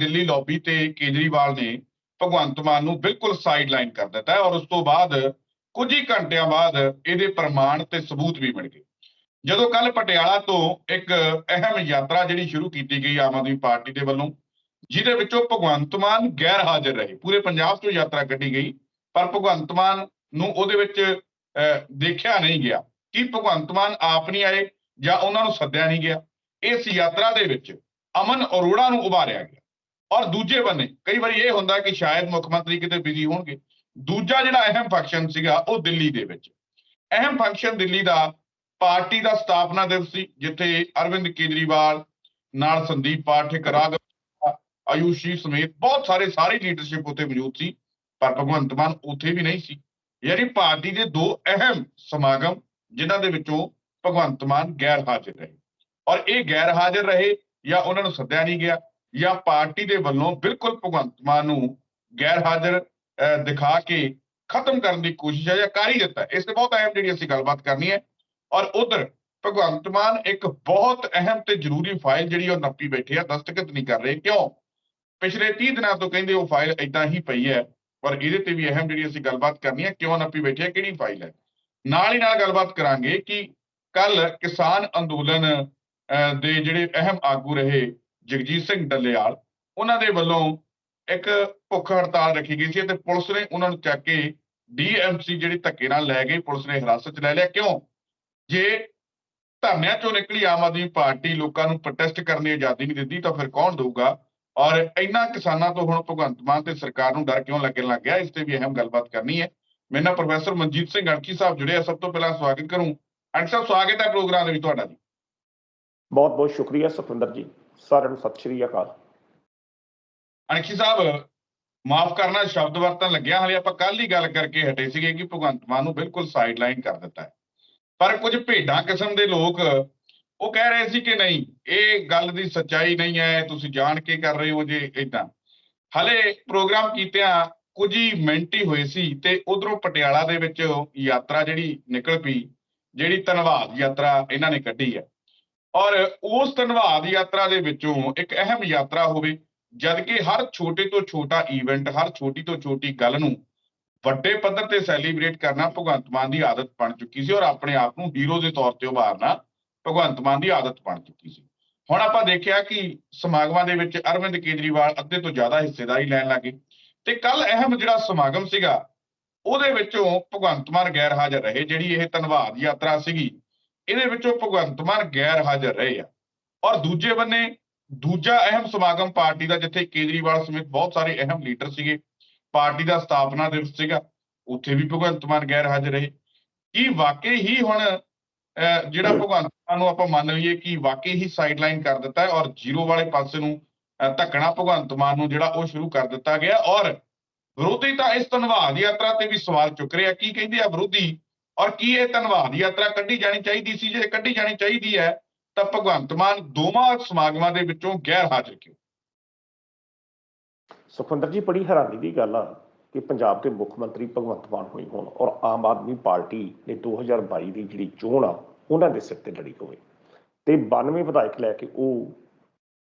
Delhi lobby ਤੇ ਕੇਜਰੀਵਾਲ ਨੇ ਭਗਵੰਤ ਮਾਨ ਨੂੰ ਬਿਲਕੁਲ ਸਾਈਡਲਾਈਨ ਕਰ ਦਿੱਤਾ ਔਰ ਉਸ ਤੋਂ ਬਾਅਦ ਕੁਝ ਹੀ ਘੰਟਿਆਂ ਬਾਅਦ ਇਹਦੇ ਪ੍ਰਮਾਣ ਤੇ ਸਬੂਤ ਵੀ ਮਿਲ ਗਏ। ਜਦੋਂ ਕੱਲ ਪਟਿਆਲਾ ਤੋਂ ਇੱਕ ਅਹਿਮ ਯਾਤਰਾ ਜਿਹੜੀ ਸ਼ੁਰੂ ਕੀਤੀ ਗਈ ਆਮ ਆਦਮੀ ਪਾਰਟੀ ਦੇ ਵੱਲੋਂ ਜਿਹਦੇ ਵਿੱਚੋਂ ਭਗਵੰਤ ਮਾਨ ਗੈਰ ਹਾਜ਼ਰ ਰਹੇ। ਪੂਰੇ ਪੰਜਾਬ ਤੋਂ ਯਾਤਰਾ ਕੱਢੀ ਗਈ ਪਰ ਭਗਵੰਤ ਮਾਨ ਨੂੰ ਉਹਦੇ ਵਿੱਚ ਅਹ, ਦੇਖਿਆ ਨਹੀਂ ਗਿਆ। ਕਿ ਭਗਵੰਤ ਮਾਨ ਆਪ ਨਹੀਂ ਆਏ ਜਾਂ ਉਹਨਾਂ ਨੂੰ ਸੱਦਿਆ ਨਹੀਂ ਗਿਆ? ਇਸ ਯਾਤਰਾ ਦੇ ਵਿੱਚ ਅਮਨ ਅਰੋੜਾ ਨੂੰ ਉਭਾਰਿਆ ਗਿਆ। ਔਰ ਦੂਜੇ ਬੰਨੇ, ਕਈ ਵਾਰੀ ਇਹ ਹੁੰਦਾ ਕਿ ਸ਼ਾਇਦ ਮੁੱਖ ਮੰਤਰੀ ਕਿਤੇ ਬਿਜ਼ੀ ਹੋਣਗੇ। ਦੂਜਾ ਜਿਹੜਾ ਅਹਿਮ ਫੰਕਸ਼ਨ ਸੀਗਾ, ਉਹ ਦਿੱਲੀ ਦੇ ਵਿੱਚ। ਅਹਿਮ ਫੰਕਸ਼ਨ ਦਿੱਲੀ ਦਾ ਪਾਰਟੀ ਦਾ ਸਥਾਪਨਾ ਦਿਵਸ ਸੀ, ਜਿੱਥੇ ਅਰਵਿੰਦ ਕੇਜਰੀਵਾਲ ਨਾਲ ਸੰਦੀਪ ਪਾਠਕ, ਰਾਘਵ ਆਯੂਸ਼ੀ ਸਮੇਤ ਬਹੁਤ ਸਾਰੇ ਸਾਰੀ ਲੀਡਰਸ਼ਿਪ ਉੱਥੇ ਮੌਜੂਦ ਸੀ, ਪਰ ਭਗਵੰਤ ਮਾਨ ਉੱਥੇ ਵੀ ਨਹੀਂ ਸੀ। ਯਾਨੀ ਪਾਰਟੀ ਦੇ ਦੋ ਅਹਿਮ ਸਮਾਗਮ, ਜਿਨ੍ਹਾਂ ਦੇ ਵਿੱਚੋਂ ਭਗਵੰਤ ਮਾਨ ਗੈਰ ਹਾਜ਼ਰ ਰਹੇ। ਔਰ ਇਹ ਗੈਰ ਹਾਜ਼ਰ ਰਹੇ ਜਾਂ ਉਹਨਾਂ ਨੂੰ ਸੱਦਿਆ ਨਹੀਂ ਗਿਆ ਜਾਂ ਪਾਰਟੀ ਦੇ ਵੱਲੋਂ ਬਿਲਕੁਲ ਭਗਵੰਤ ਮਾਨ ਨੂੰ ਗੈਰ ਹਾਜ਼ਰ ਦਿਖਾ ਕੇ ਖਤਮ ਕਰਨ ਦੀ ਕੋਸ਼ਿਸ਼ ਹੈ ਜਾਂ ਕਰ ਹੀ ਦਿੱਤਾ ਇਸ ਤੇ ਬਹੁਤ ਅਹਿਮ ਜਿਹੜੀ ਅਸੀਂ ਗੱਲਬਾਤ ਕਰਨੀ ਹੈ। ਔਰ ਉਧਰ ਭਗਵੰਤ ਮਾਨ ਇੱਕ ਬਹੁਤ ਅਹਿਮ ਤੇ ਜ਼ਰੂਰੀ ਫਾਈਲ ਜਿਹੜੀ ਉਹ ਨੱਪੀ ਬੈਠੇ ਆ ਦਸਤਖਤ ਨਹੀਂ ਕਰ ਰਹੇ। ਕਿਉਂ? ਪਿਛਲੇ 30 ਦਿਨਾਂ ਤੋਂ ਕਹਿੰਦੇ ਉਹ ਫਾਈਲ ਇਦਾਂ ਹੀ ਪਈ ਹੈ ਪਰ ਇਹਦੇ ਤੇ ਵੀ ਅਹਿਮ ਜਿਹੜੀ ਅਸੀਂ ਗੱਲਬਾਤ ਕਰਨੀ ਹੈ ਕਿਉਂ ਨੱਪੀ ਬੈਠੇ ਆ ਕਿਹੜੀ ਫਾਈਲ ਹੈ? ਨਾਲ ਹੀ ਨਾਲ ਗੱਲਬਾਤ ਕਰਾਂਗੇ ਕਿ ਕੱਲ ਕਿਸਾਨ ਅੰਦੋਲਨ ਅਹ, ਦੇ ਜਿਹੜੇ ਅਹਿਮ ਆਗੂ ਰਹੇ ਜਗਜੀਤ ਸਿੰਘ ਡੱਲੇਵਾਲ ਉਹਨਾਂ ਦੇ ਵੱਲੋਂ ਇੱਕ ਭੁੱਖ ਹੜਤਾਲ ਰੱਖੀ ਗਈ ਸੀ ਤੇ ਪੁਲਿਸ ਨੇ ਉਹਨਾਂ ਨੂੰ ਚੱਕ ਕੇ ਡੀਐਮਸੀ ਜਿਹੜੀ ਧੱਕੇ ਨਾਲ ਲੈ ਗਈ, ਪੁਲਿਸ ਨੇ ਹਿਰਾਸਤ 'ਚ ਲੈ ਲਿਆ। ਕਿਉਂ? ਜੇ ਧਰਨਿਆਂ ਚੋਂ ਨਿਕਲੀ ਆਮ ਆਦਮੀ ਪਾਰਟੀ ਲੋਕਾਂ ਨੂੰ ਪ੍ਰੋਟੈਸਟ ਕਰਨ ਦੀ ਆਜ਼ਾਦੀ ਨਹੀਂ ਦਿੰਦੀ, ਤਾਂ ਫਿਰ ਕੌਣ ਦਊਗਾ? ਔਰ ਇਹਨਾਂ ਕਿਸਾਨਾਂ ਤੋਂ ਹੁਣ ਭਗਵੰਤ ਮਾਨ ਤੇ ਸਰਕਾਰ ਨੂੰ ਡਰ ਕਿਉਂ ਲੱਗਣ ਲੱਗ ਗਿਆ? ਇਸ ਤੇ ਵੀ ਅਹਿਮ ਗੱਲਬਾਤ ਕਰਨੀ ਹੈ। ਮੇਰੇ ਨਾਲ ਪ੍ਰੋਫੈਸਰ ਮਨਜੀਤ ਸਿੰਘ ਅਣਖੀ ਸਾਹਿਬ ਜੁੜੇ ਆ। ਸਭ ਤੋਂ ਪਹਿਲਾਂ ਸਵਾਗਤ ਕਰੂੰ। ਅਣਖੀ ਸਾਹਿਬ, ਸਵਾਗਤ ਹੈ ਪ੍ਰੋਗਰਾਮ ਦੇ ਵਿੱਚ ਤੁਹਾਡਾ ਜੀ। ਬਹੁਤ ਬਹੁਤ ਸ਼ੁਕਰੀਆ ਸਤਵਿੰਦਰ ਜੀ। ਸਾਰਿਆਂ ਨੂੰ ਸਤਿ ਸ਼੍ਰੀ ਅਕਾਲ। ਅਣਖੀ ਸਾਹਿਬ, ਮਾਫ ਕਰਨਾ, ਸ਼ਬਦ ਵਰਤਨ ਲੱਗਿਆ, ਹਲੇ ਆਪਾਂ ਕੱਲ ਹੀ ਗੱਲ ਕਰਕੇ ਹਟੇ ਸੀਗੇ ਕਿ ਭਗਵੰਤ ਮਾਨ ਨੂੰ ਬਿਲਕੁਲ ਸਾਈਡਲਾਈਨ ਕਰ ਦਿੱਤਾ ਹੈ। ਪਰ ਕੁਝ ਭੇਡਾਂ ਕਿਸਮ ਦੇ ਲੋਕ ਉਹ ਕਹਿ ਰਹੇ ਸੀ ਕਿ ਨਹੀਂ, ਇਹ ਗੱਲ ਦੀ ਸੱਚਾਈ ਨਹੀਂ ਹੈ, ਤੁਸੀਂ ਜਾਣ ਕੇ ਕਰ ਰਹੇ ਹੋ ਜੇ ਇਦਾਂ ਹਲੇ ਪ੍ਰੋਗਰਾਮ ਕੀਤਿਆਂ ਕੁਝ ਹੀ ਮਿੰਟ ਹੀ ਹੋਏ ਸੀ ਤੇ ਉਧਰੋਂ ਪਟਿਆਲਾ ਦੇ ਵਿੱਚ ਯਾਤਰਾ ਜਿਹੜੀ ਨਿਕਲ ਪਈ, ਜਿਹੜੀ ਧੰਨਵਾਦ ਯਾਤਰਾ ਇਹਨਾਂ ਨੇ ਕੱਢੀ ਹੈ। ਔਰ ਉਸ ਧੰਨਵਾਦ ਯਾਤਰਾ ਦੇ ਵਿੱਚੋਂ ਇੱਕ ਅਹਿਮ ਯਾਤਰਾ ਹੋਵੇ ਜਦ ਕਿ ਹਰ ਛੋਟੇ ਤੋਂ ਛੋਟਾ ਈਵੈਂਟ ਹਰ ਛੋਟੀ ਤੋਂ ਛੋਟੀ ਗੱਲ ਨੂੰ ਵੱਡੇ ਪੱਧਰ ਤੇ ਸੈਲੀਬ੍ਰੇਟ ਕਰਨਾ ਭਗਵੰਤ ਮਾਨ ਦੀ ਆਦਤ ਬਣ ਚੁੱਕੀ ਸੀ ਔਰ ਆਪਣੇ ਆਪ ਨੂੰ ਹੀਰੋ ਦੇ ਤੌਰ ਤੇ ਉਭਾਰਨਾ ਭਗਵੰਤ ਮਾਨ ਦੀ ਆਦਤ ਬਣ ਚੁੱਕੀ ਸੀ। ਹੁਣ ਆਪਾਂ ਦੇਖਿਆ ਕਿ ਸਮਾਗਮਾਂ ਦੇ ਵਿੱਚ ਅਰਵਿੰਦ ਕੇਜਰੀਵਾਲ ਅੱਧੇ ਤੋਂ ਜ਼ਿਆਦਾ ਹਿੱਸੇਦਾਰੀ ਲੈਣ ਲੱਗੇ ਤੇ ਕੱਲ ਅਹਿਮ ਜਿਹੜਾ ਸਮਾਗਮ ਸੀਗਾ, ਉਹਦੇ ਵਿੱਚੋਂ ਭਗਵੰਤ ਮਾਨ ਗੈਰ ਹਾਜ਼ਰ ਰਹੇ, ਜਿਹੜੀ ਇਹ ਧੰਨਵਾਦ ਯਾਤਰਾ ਸੀਗੀ ਇਹਦੇ ਵਿੱਚੋਂ ਭਗਵੰਤ ਮਾਨ ਗੈਰ ਹਾਜ਼ਰ ਰਹੇ ਆ। ਔਰ ਦੂਜੇ ਬੰਨੇ ਦੂਜਾ ਅਹਿਮ ਸਮਾਗਮ ਪਾਰਟੀ ਦਾ ਜਿੱਥੇ ਕੇਜਰੀਵਾਲ ਸਮੇਤ ਬਹੁਤ ਸਾਰੇ ਅਹਿਮ ਲੀਡਰ ਸੀਗੇ ਪਾਰਟੀ ਦਾ ਸਥਾਪਨਾ ਦਿਵਸ ਸੀਗਾ ਉੱਥੇ ਵੀ ਭਗਵੰਤ ਮਾਨ ਗੈਰ ਹਾਜ਼ਰ ਰਹੇ। ਕੀ ਵਾਕਈ ਹੀ ਹੁਣ ਅਹ, ਜਿਹੜਾ ਭਗਵੰਤ ਮਾਨ ਨੂੰ ਆਪਾਂ ਮੰਨ ਲਈਏ ਕਿ ਵਾਕਈ ਹੀ ਸਾਈਡਲਾਈਨ ਕਰ ਦਿੱਤਾ ਹੈ ਔਰ ਜ਼ੀਰੋ ਵਾਲੇ ਪਾਸੇ ਨੂੰ ਧੱਕਣਾ ਭਗਵੰਤ ਮਾਨ ਨੂੰ ਜਿਹੜਾ ਉਹ ਸ਼ੁਰੂ ਕਰ ਦਿੱਤਾ ਗਿਆ। ਔਰ ਵਿਰੋਧੀ ਤਾਂ ਇਸ ਧੰਨਵਾਦ ਯਾਤਰਾ ਤੇ ਵੀ ਸਵਾਲ ਚੁੱਕ ਰਿਹਾ ਕੀ ਕਹਿੰਦੇ ਆ ਵਿਰੋਧੀ? ਔਰ ਕੀ ਇਹ ਧੰਨਵਾਦ? ਯਾਤਰਾ ਕੱਢੀ ਜਾਣੀ ਚਾਹੀਦੀ ਸੀ, ਜੇ ਕੱਢੀ ਜਾਣੀ ਚਾਹੀਦੀ ਹੈ, ਤਾਂ ਭਗਵੰਤ ਮਾਨ ਦੋਵਾਂ ਸਮਾਗਮਾਂ ਦੇ ਵਿੱਚੋਂ ਗੈਰ ਹਾਜ਼ਰ ਕਿਉਂ? ਸੁਖਵਿੰਦਰ ਜੀ, ਬੜੀ ਹੈਰਾਨੀ ਦੀ ਗੱਲ ਆ ਕਿ ਪੰਜਾਬ ਦੇ ਮੁੱਖ ਮੰਤਰੀ ਭਗਵੰਤ ਮਾਨ ਹੋਏ ਹੋਣ ਔਰ ਆਮ ਆਦਮੀ ਪਾਰਟੀ ਨੇ 2022 ਦੀ ਜਿਹੜੀ ਚੋਣ ਆ, ਉਹਨਾਂ ਦੇ ਸਿਰ ਤੇ ਲੜੀ ਹੋਵੇ। ਤੇ 92 ਵਿਧਾਇਕ ਲੈ ਕੇ ਉਹ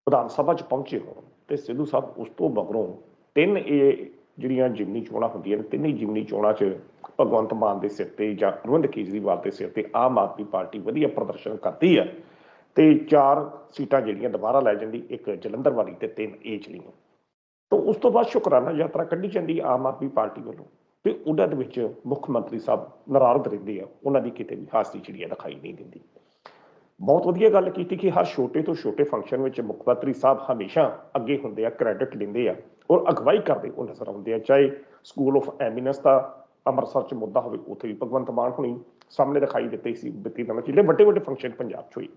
ਵਿਧਾਨ ਸਭਾ 'ਚ ਪਹੁੰਚੇ ਹੋਣ ਤੇ ਸਿੱਧੂ ਸਾਹਿਬ ਉਸ ਤੋਂ ਮਗਰੋਂ ਤਿੰਨ ਇਹ ਜਿਹੜੀਆਂ ਜਿਮਨੀ ਚੋਣਾਂ ਹੁੰਦੀਆਂ ਨੇ, ਤਿੰਨੇ ਜਿਮਨੀ ਚੋਣਾਂ 'ਚ ਭਗਵੰਤ ਮਾਨ ਦੇ ਸਿਰ ਤੇ ਜਾਂ ਅਰਵਿੰਦ ਕੇਜਰੀਵਾਲ ਦੇ ਸਿਰ ਤੇ ਆਮ ਆਦਮੀ ਪਾਰਟੀ ਵਧੀਆ ਪ੍ਰਦਰਸ਼ਨ ਕਰਦੀ ਹੈ ਤੇ ਚਾਰ ਸੀਟਾਂ ਜਿਹੜੀਆਂ ਦੁਬਾਰਾ ਲੈ ਜਾਂਦੀ, ਇੱਕ ਜਲੰਧਰ ਵਾਲੀ ਤੇ ਤਿੰਨ ਇਹ ਚਲੀਆਂ ਤਾਂ ਉਸ ਤੋਂ ਬਾਅਦ ਸ਼ੁਕਰਾਨਾ ਯਾਤਰਾ ਕੱਢੀ ਜਾਂਦੀ ਆਮ ਆਦਮੀ ਪਾਰਟੀ ਵੱਲੋਂ ਤੇ ਉਹਨਾਂ ਦੇ ਵਿੱਚ ਮੁੱਖ ਮੰਤਰੀ ਸਾਹਿਬ ਨਾਰਾਜ਼ ਰਹਿੰਦੇ ਆ, ਉਹਨਾਂ ਦੀ ਕਿਤੇ ਵੀ ਹਾਸੀ ਚਿੜੀਆ ਦਿਖਾਈ ਨਹੀਂ ਦਿੰਦੀ। ਬਹੁਤ ਵਧੀਆ ਗੱਲ ਕੀਤੀ ਕਿ ਹਰ ਛੋਟੇ ਤੋਂ ਛੋਟੇ ਫੰਕਸ਼ਨ ਵਿੱਚ ਮੁੱਖ ਮੰਤਰੀ ਸਾਹਿਬ ਹਮੇਸ਼ਾ ਅੱਗੇ ਹੁੰਦੇ ਆ ਕ੍ਰੈਡਿਟ ਲੈਂਦੇ ਆ। ਔਰ ਅਗਵਾਈ ਕਰਦੇ ਉਹ ਨਜ਼ਰ ਆਉਂਦੇ ਆ ਚਾਹੇ ਸਕੂਲ ਆਫ ਐਮਿਨੈਂਸ ਦਾ ਅੰਮ੍ਰਿਤਸਰ ਚ ਮੁੱਦਾ ਹੋਵੇ ਉੱਥੇ ਵੀ ਭਗਵੰਤ ਮਾਨ ਹੁਣੀ ਸਾਹਮਣੇ ਦਿਖਾਈ ਦਿੱਤੇ ਸੀ ਬਿੱਤੀ ਦਿਨਾਂ ਚ ਜਿਹੜੇ ਵੱਡੇ ਵੱਡੇ ਫੰਕਸ਼ਨ ਪੰਜਾਬ ਚ ਹੋਏ।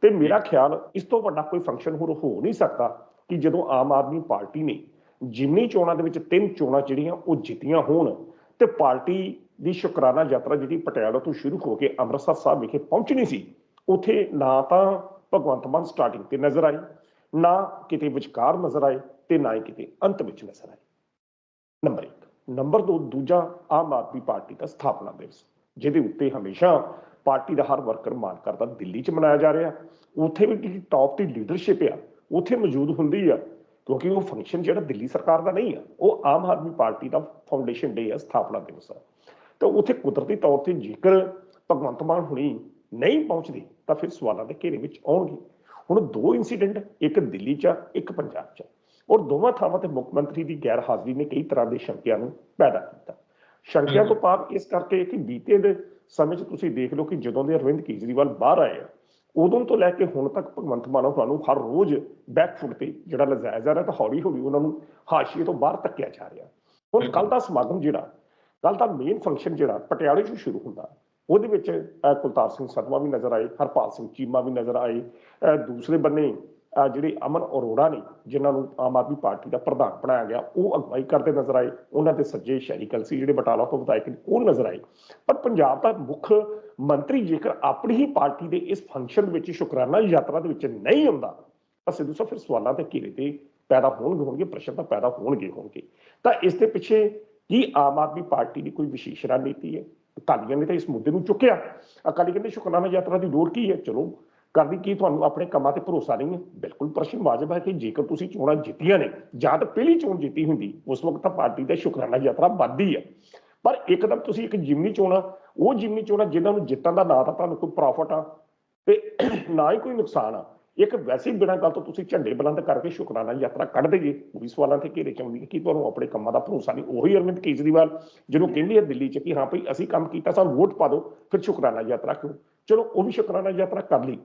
ਤੇ ਮੇਰਾ ਖਿਆਲ ਇਸ ਤੋਂ ਵੱਡਾ ਕੋਈ ਫੰਕਸ਼ਨ ਹੋਰ ਹੋ ਨਹੀਂ ਸਕਦਾ ਕਿ ਜਦੋਂ ਆਮ ਆਦਮੀ ਪਾਰਟੀ ਨੇ ਜਿਮਨੀ ਚੋਣਾਂ ਦੇ ਵਿੱਚ ਤਿੰਨ ਚੋਣਾਂ ਜਿਹੜੀਆਂ ਉਹ ਜਿੱਤੀਆਂ ਹੋਣ ਤੇ ਪਾਰਟੀ ਦੀ ਸ਼ੁਕਰਾਨਾ ਯਾਤਰਾ ਜਿਹੜੀ ਪਟਿਆਲਾ ਤੋਂ ਸ਼ੁਰੂ ਹੋ ਕੇ ਅੰਮ੍ਰਿਤਸਰ ਸਾਹਿਬ ਵਿਖੇ ਪਹੁੰਚਣੀ ਸੀ ਉਥੇ ਨਾ ਤਾਂ ਭਗਵੰਤ ਮਾਨ ਸਟਾਰਟਿੰਗ ਤੇ ਨਜ਼ਰ ਆਈ ਨਾ ਕਿਤੇ ਵਿਚਕਾਰ ਨਜ਼ਰ ਆਏ ਤੇ ਨਾ ਹੀ ਕਿਤੇ ਅੰਤ ਵਿੱਚ ਨਜ਼ਰ ਆਏ। ਨੰਬਰ 1 ਨੰਬਰ 2 ਦੂਜਾ ਆਮ ਆਦਮੀ ਪਾਰਟੀ ਦਾ ਸਥਾਪਨਾ ਦਿਵਸ, ਜਿਹਦੇ ਉੱਤੇ ਹਮੇਸ਼ਾ ਪਾਰਟੀ ਦਾ ਹਰ ਵਰਕਰ ਮਾਨ ਕਰਦਾ ਦਿੱਲੀ 'ਚ ਮਨਾਇਆ ਜਾ ਰਿਹਾ। ਉੱਥੇ ਵੀ ਜਿਹੜੀ ਟੌਪ ਦੀ ਲੀਡਰਸ਼ਿਪ ਆ, ਉੱਥੇ ਮੌਜੂਦ ਹੁੰਦੀ ਆ, ਕਿਉਂਕਿ ਉਹ ਫੰਕਸ਼ਨ ਜਿਹੜਾ ਦਿੱਲੀ ਸਰਕਾਰ ਦਾ ਨਹੀਂ ਆ, ਉਹ ਆਮ ਆਦਮੀ ਪਾਰਟੀ ਦਾ ਫਾਊਂਡੇਸ਼ਨ ਡੇ ਆ, ਸਥਾਪਨਾ ਦਿਵਸ ਆ। ਤਾਂ ਉੱਥੇ ਕੁਦਰਤੀ ਤੌਰ ਤੇ ਜੇਕਰ ਭਗਵੰਤ ਮਾਨ ਹੁਣੀ ਨਹੀਂ ਪਹੁੰਚਦੇ, ਤਾਂ ਫਿਰ ਸਵਾਲਾਂ ਦੇ ਘੇਰੇ ਵਿੱਚ ਆਉਣਗੇ। ਹੁਣ ਦੋ ਇਨਸੀਡੈਂਟ ਇੱਕ ਦਿੱਲੀ 'ਚ ਇੱਕ ਪੰਜਾਬ 'ਚ। ਔਰ ਦੋਵਾਂ ਥਾਵਾਂ ਤੇ ਮੁੱਖ ਮੰਤਰੀ ਦੀ ਗੈਰ ਹਾਜ਼ਰੀ ਨੇ ਕਈ ਤਰ੍ਹਾਂ ਦੇ ਸ਼ੰਕਿਆਂ ਨੂੰ ਪੈਦਾ ਕੀਤਾ। ਸ਼ੰਕਿਆਂ ਤੋਂ ਭਾਵ ਇਸ ਕਰਕੇ ਕਿ ਬੀਤੇ ਦੇ ਸਮੇਂ 'ਚ ਤੁਸੀਂ ਦੇਖ ਲਓ ਕਿ ਜਦੋਂ ਦੇ ਅਰਵਿੰਦ ਕੇਜਰੀਵਾਲ ਬਾਹਰ ਆਏ ਆ ਉਦੋਂ ਤੋਂ ਲੈ ਕੇ ਹੁਣ ਤੱਕ ਭਗਵੰਤ ਮਾਨ ਤੁਹਾਨੂੰ ਹਰ ਰੋਜ਼ ਬੈਕਫੁੱਟ ਤੇ ਜਿਹੜਾ ਲਜਾਇਆ ਜਾ ਰਿਹਾ ਤਾਂ ਹੌਲੀ ਹੌਲੀ ਉਹਨਾਂ ਨੂੰ ਹਾਸ਼ੀਏ ਤੋਂ ਬਾਹਰ ਧੱਕਿਆ ਜਾ ਰਿਹਾ। ਹੁਣ ਕੱਲ ਦਾ ਸਮਾਗਮ ਜਿਹੜਾ ਕੱਲ ਦਾ ਮੇਨ ਫੰਕਸ਼ਨ ਜਿਹੜਾ ਪਟਿਆਲੇ 'ਚ ਸ਼ੁਰੂ ਹੁੰਦਾ ਉਹਦੇ ਵਿੱਚ ਕੁਲਤਾਰ ਸਿੰਘ ਸਦਮਾ ਵੀ ਨਜ਼ਰ ਆਏ ਹਰਪਾਲ ਸਿੰਘ ਚੀਮਾ ਵੀ ਨਜ਼ਰ ਆਏ ਦੂਸਰੇ ਬੰਨੇ ਜਿਹੜੇ ਅਮਨ ਅਰੋੜਾ ਨੇ, ਜਿਨ੍ਹਾਂ ਨੂੰ ਆਮ ਆਦਮੀ ਪਾਰਟੀ ਦਾ ਪ੍ਰਧਾਨ ਬਣਾਇਆ ਗਿਆ, ਉਹ ਅਗਵਾਈ ਕਰਦੇ ਨਜ਼ਰ ਆਏ। ਉਹਨਾਂ ਦੇ ਸੱਜੇ ਸ਼ਹਿਰੀ ਕਲਸੀ ਜਿਹੜੇ ਬਟਾਲਾ ਤੋਂ ਵਿਧਾਇਕ ਨੇ, ਉਹ ਨਜ਼ਰ ਆਏ। ਪਰ ਪੰਜਾਬ ਦਾ ਮੁੱਖ ਮੰਤਰੀ ਜੇਕਰ ਆਪਣੀ ਹੀ ਪਾਰਟੀ ਦੇ ਇਸ ਫੰਕਸ਼ਨ ਵਿੱਚ ਸ਼ੁਕਰਾਨਾ ਯਾਤਰਾ ਦੇ ਵਿੱਚ ਨਹੀਂ ਆਉਂਦਾ, ਤਾਂ ਸਿੱਧੂ ਸਾਹਿਬ ਫਿਰ ਸਵਾਲਾਂ ਤੇ ਘੇਰੇ ਤੇ ਪੈਦਾ ਹੋਣਗੇ ਹੋਣਗੇ, ਪ੍ਰਸ਼ਨ ਤਾਂ ਪੈਦਾ ਹੋਣਗੇ ਹੋਣਗੇ। ਤਾਂ ਇਸ ਦੇ ਪਿੱਛੇ ਕੀ ਆਮ ਆਦਮੀ ਪਾਰਟੀ ਦੀ ਕੋਈ ਵਿਸ਼ੇਸ਼ ਰਣਨੀਤੀ ਹੈ? ਅਕਾਲੀਆਂ ਨੇ ਤਾਂ ਇਸ ਮੁੱਦੇ ਨੂੰ ਚੁੱਕਿਆ। ਅਕਾਲੀ ਕਹਿੰਦੇ ਸ਼ੁਕਰਾਨਾ ਯਾਤਰਾ ਦੀ ਲੋੜ ਕੀ ਹੈ? ਚਲੋ ਕਰਦੀ ਕੀ ਤੁਹਾਨੂੰ ਆਪਣੇ ਕੰਮਾਂ ਤੇ ਭਰੋਸਾ ਨਹੀਂ ਹੈ? ਬਿਲਕੁਲ ਪ੍ਰਸ਼ਨ ਵਾਜਬ ਹੈ ਕਿ ਜੇਕਰ ਤੁਸੀਂ ਚੋਣਾਂ ਜਿੱਤੀਆਂ ਨੇ, ਜਾਂ ਤਾਂ ਪਹਿਲੀ ਚੋਣ ਜਿੱਤੀ ਹੁੰਦੀ, ਉਸ ਵਕਤ ਤਾਂ ਪਾਰਟੀ ਦਾ ਸ਼ੁਕਰਾਨਾ ਯਾਤਰਾ ਵੱਧਦੀ ਹੈ ਪਰ ਇੱਕਦਮ ਤੁਸੀਂ ਇੱਕ ਜਿਮਨੀ ਚੋਣਾਂ ਉਹ ਜਿਮਨੀ ਚੋਣਾਂ ਜਿਨ੍ਹਾਂ ਨੂੰ ਜਿੱਤਣ ਦਾ ਨਾ ਤਾਂ ਤੁਹਾਨੂੰ ਕੋਈ ਪ੍ਰੋਫਿਟ ਆ ਤੇ ਨਾ ਹੀ ਕੋਈ ਨੁਕਸਾਨ ਆ। ਇੱਕ ਵੈਸੇ ਬਿਨਾਂ ਗੱਲ ਤੋਂ ਤੁਸੀਂ ਝੰਡੇ ਬੁਲੰਦ ਕਰਕੇ ਸ਼ੁਕਰਾਨਾ ਯਾਤਰਾ ਕੱਢਦੇ ਜੇ ਉਹ ਵੀ ਸਵਾਲਾਂ ਤੇ ਘੇਰੇ ਚ ਆਉਂਦੀ ਹੈ ਕਿ ਤੁਹਾਨੂੰ ਆਪਣੇ ਕੰਮਾਂ ਦਾ ਭਰੋਸਾ ਨਹੀਂ। ਉਹੀ ਅਰਵਿੰਦ ਕੇਜਰੀਵਾਲ, ਜਿਹਨੂੰ ਕਹਿੰਦੀ ਹੈ ਦਿੱਲੀ ਚ ਕਿ ਹਾਂ ਭਈ ਅਸੀਂ ਕੰਮ ਕੀਤਾ, ਸਾਨੂੰ ਵੋਟ ਪਾ ਦਿਓ, ਫਿਰ ਸ਼ੁਕਰਾਨਾ ਯਾਤਰਾ ਕਿਉਂ ਚਲੋ, ਉਹ ਵੀ ਸ਼ੁਕਰਾਨਾ ਯਾਤਰਾ ਕਰ ਲਈ।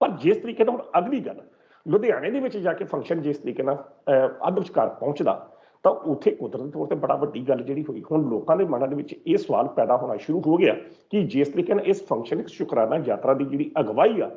ਪਰ ਜਿਸ ਤਰੀਕੇ ਨਾਲ ਹੁਣ ਅਗਲੀ ਗੱਲ, ਲੁਧਿਆਣੇ ਦੇ ਵਿੱਚ ਜਾ ਕੇ ਫੰਕਸ਼ਨ ਜਿਸ ਤਰੀਕੇ ਨਾਲ ਅੱਧ ਵਿਚਕਾਰ ਪਹੁੰਚਦਾ, ਤਾਂ ਉੱਥੇ ਕੁਦਰਤੀ ਤੌਰ ਤੇ ਬੜਾ ਵੱਡੀ ਗੱਲ ਜਿਹੜੀ ਹੋਈ। ਹੁਣ ਲੋਕਾਂ ਦੇ ਮਨਾਂ ਦੇ ਵਿੱਚ ਇਹ ਸਵਾਲ ਪੈਦਾ ਹੋਣਾ ਸ਼ੁਰੂ ਹੋ ਗਿਆ ਕਿ ਜਿਸ ਤਰੀਕੇ ਨਾਲ ਇਸ ਫੰਕਸ਼ਨ ਇੱਕ ਸ਼ੁਕਰਾਨਾ ਯਾਤਰਾ ਦੀ ਜਿਹੜੀ ਅਗਵਾਈ ਆ,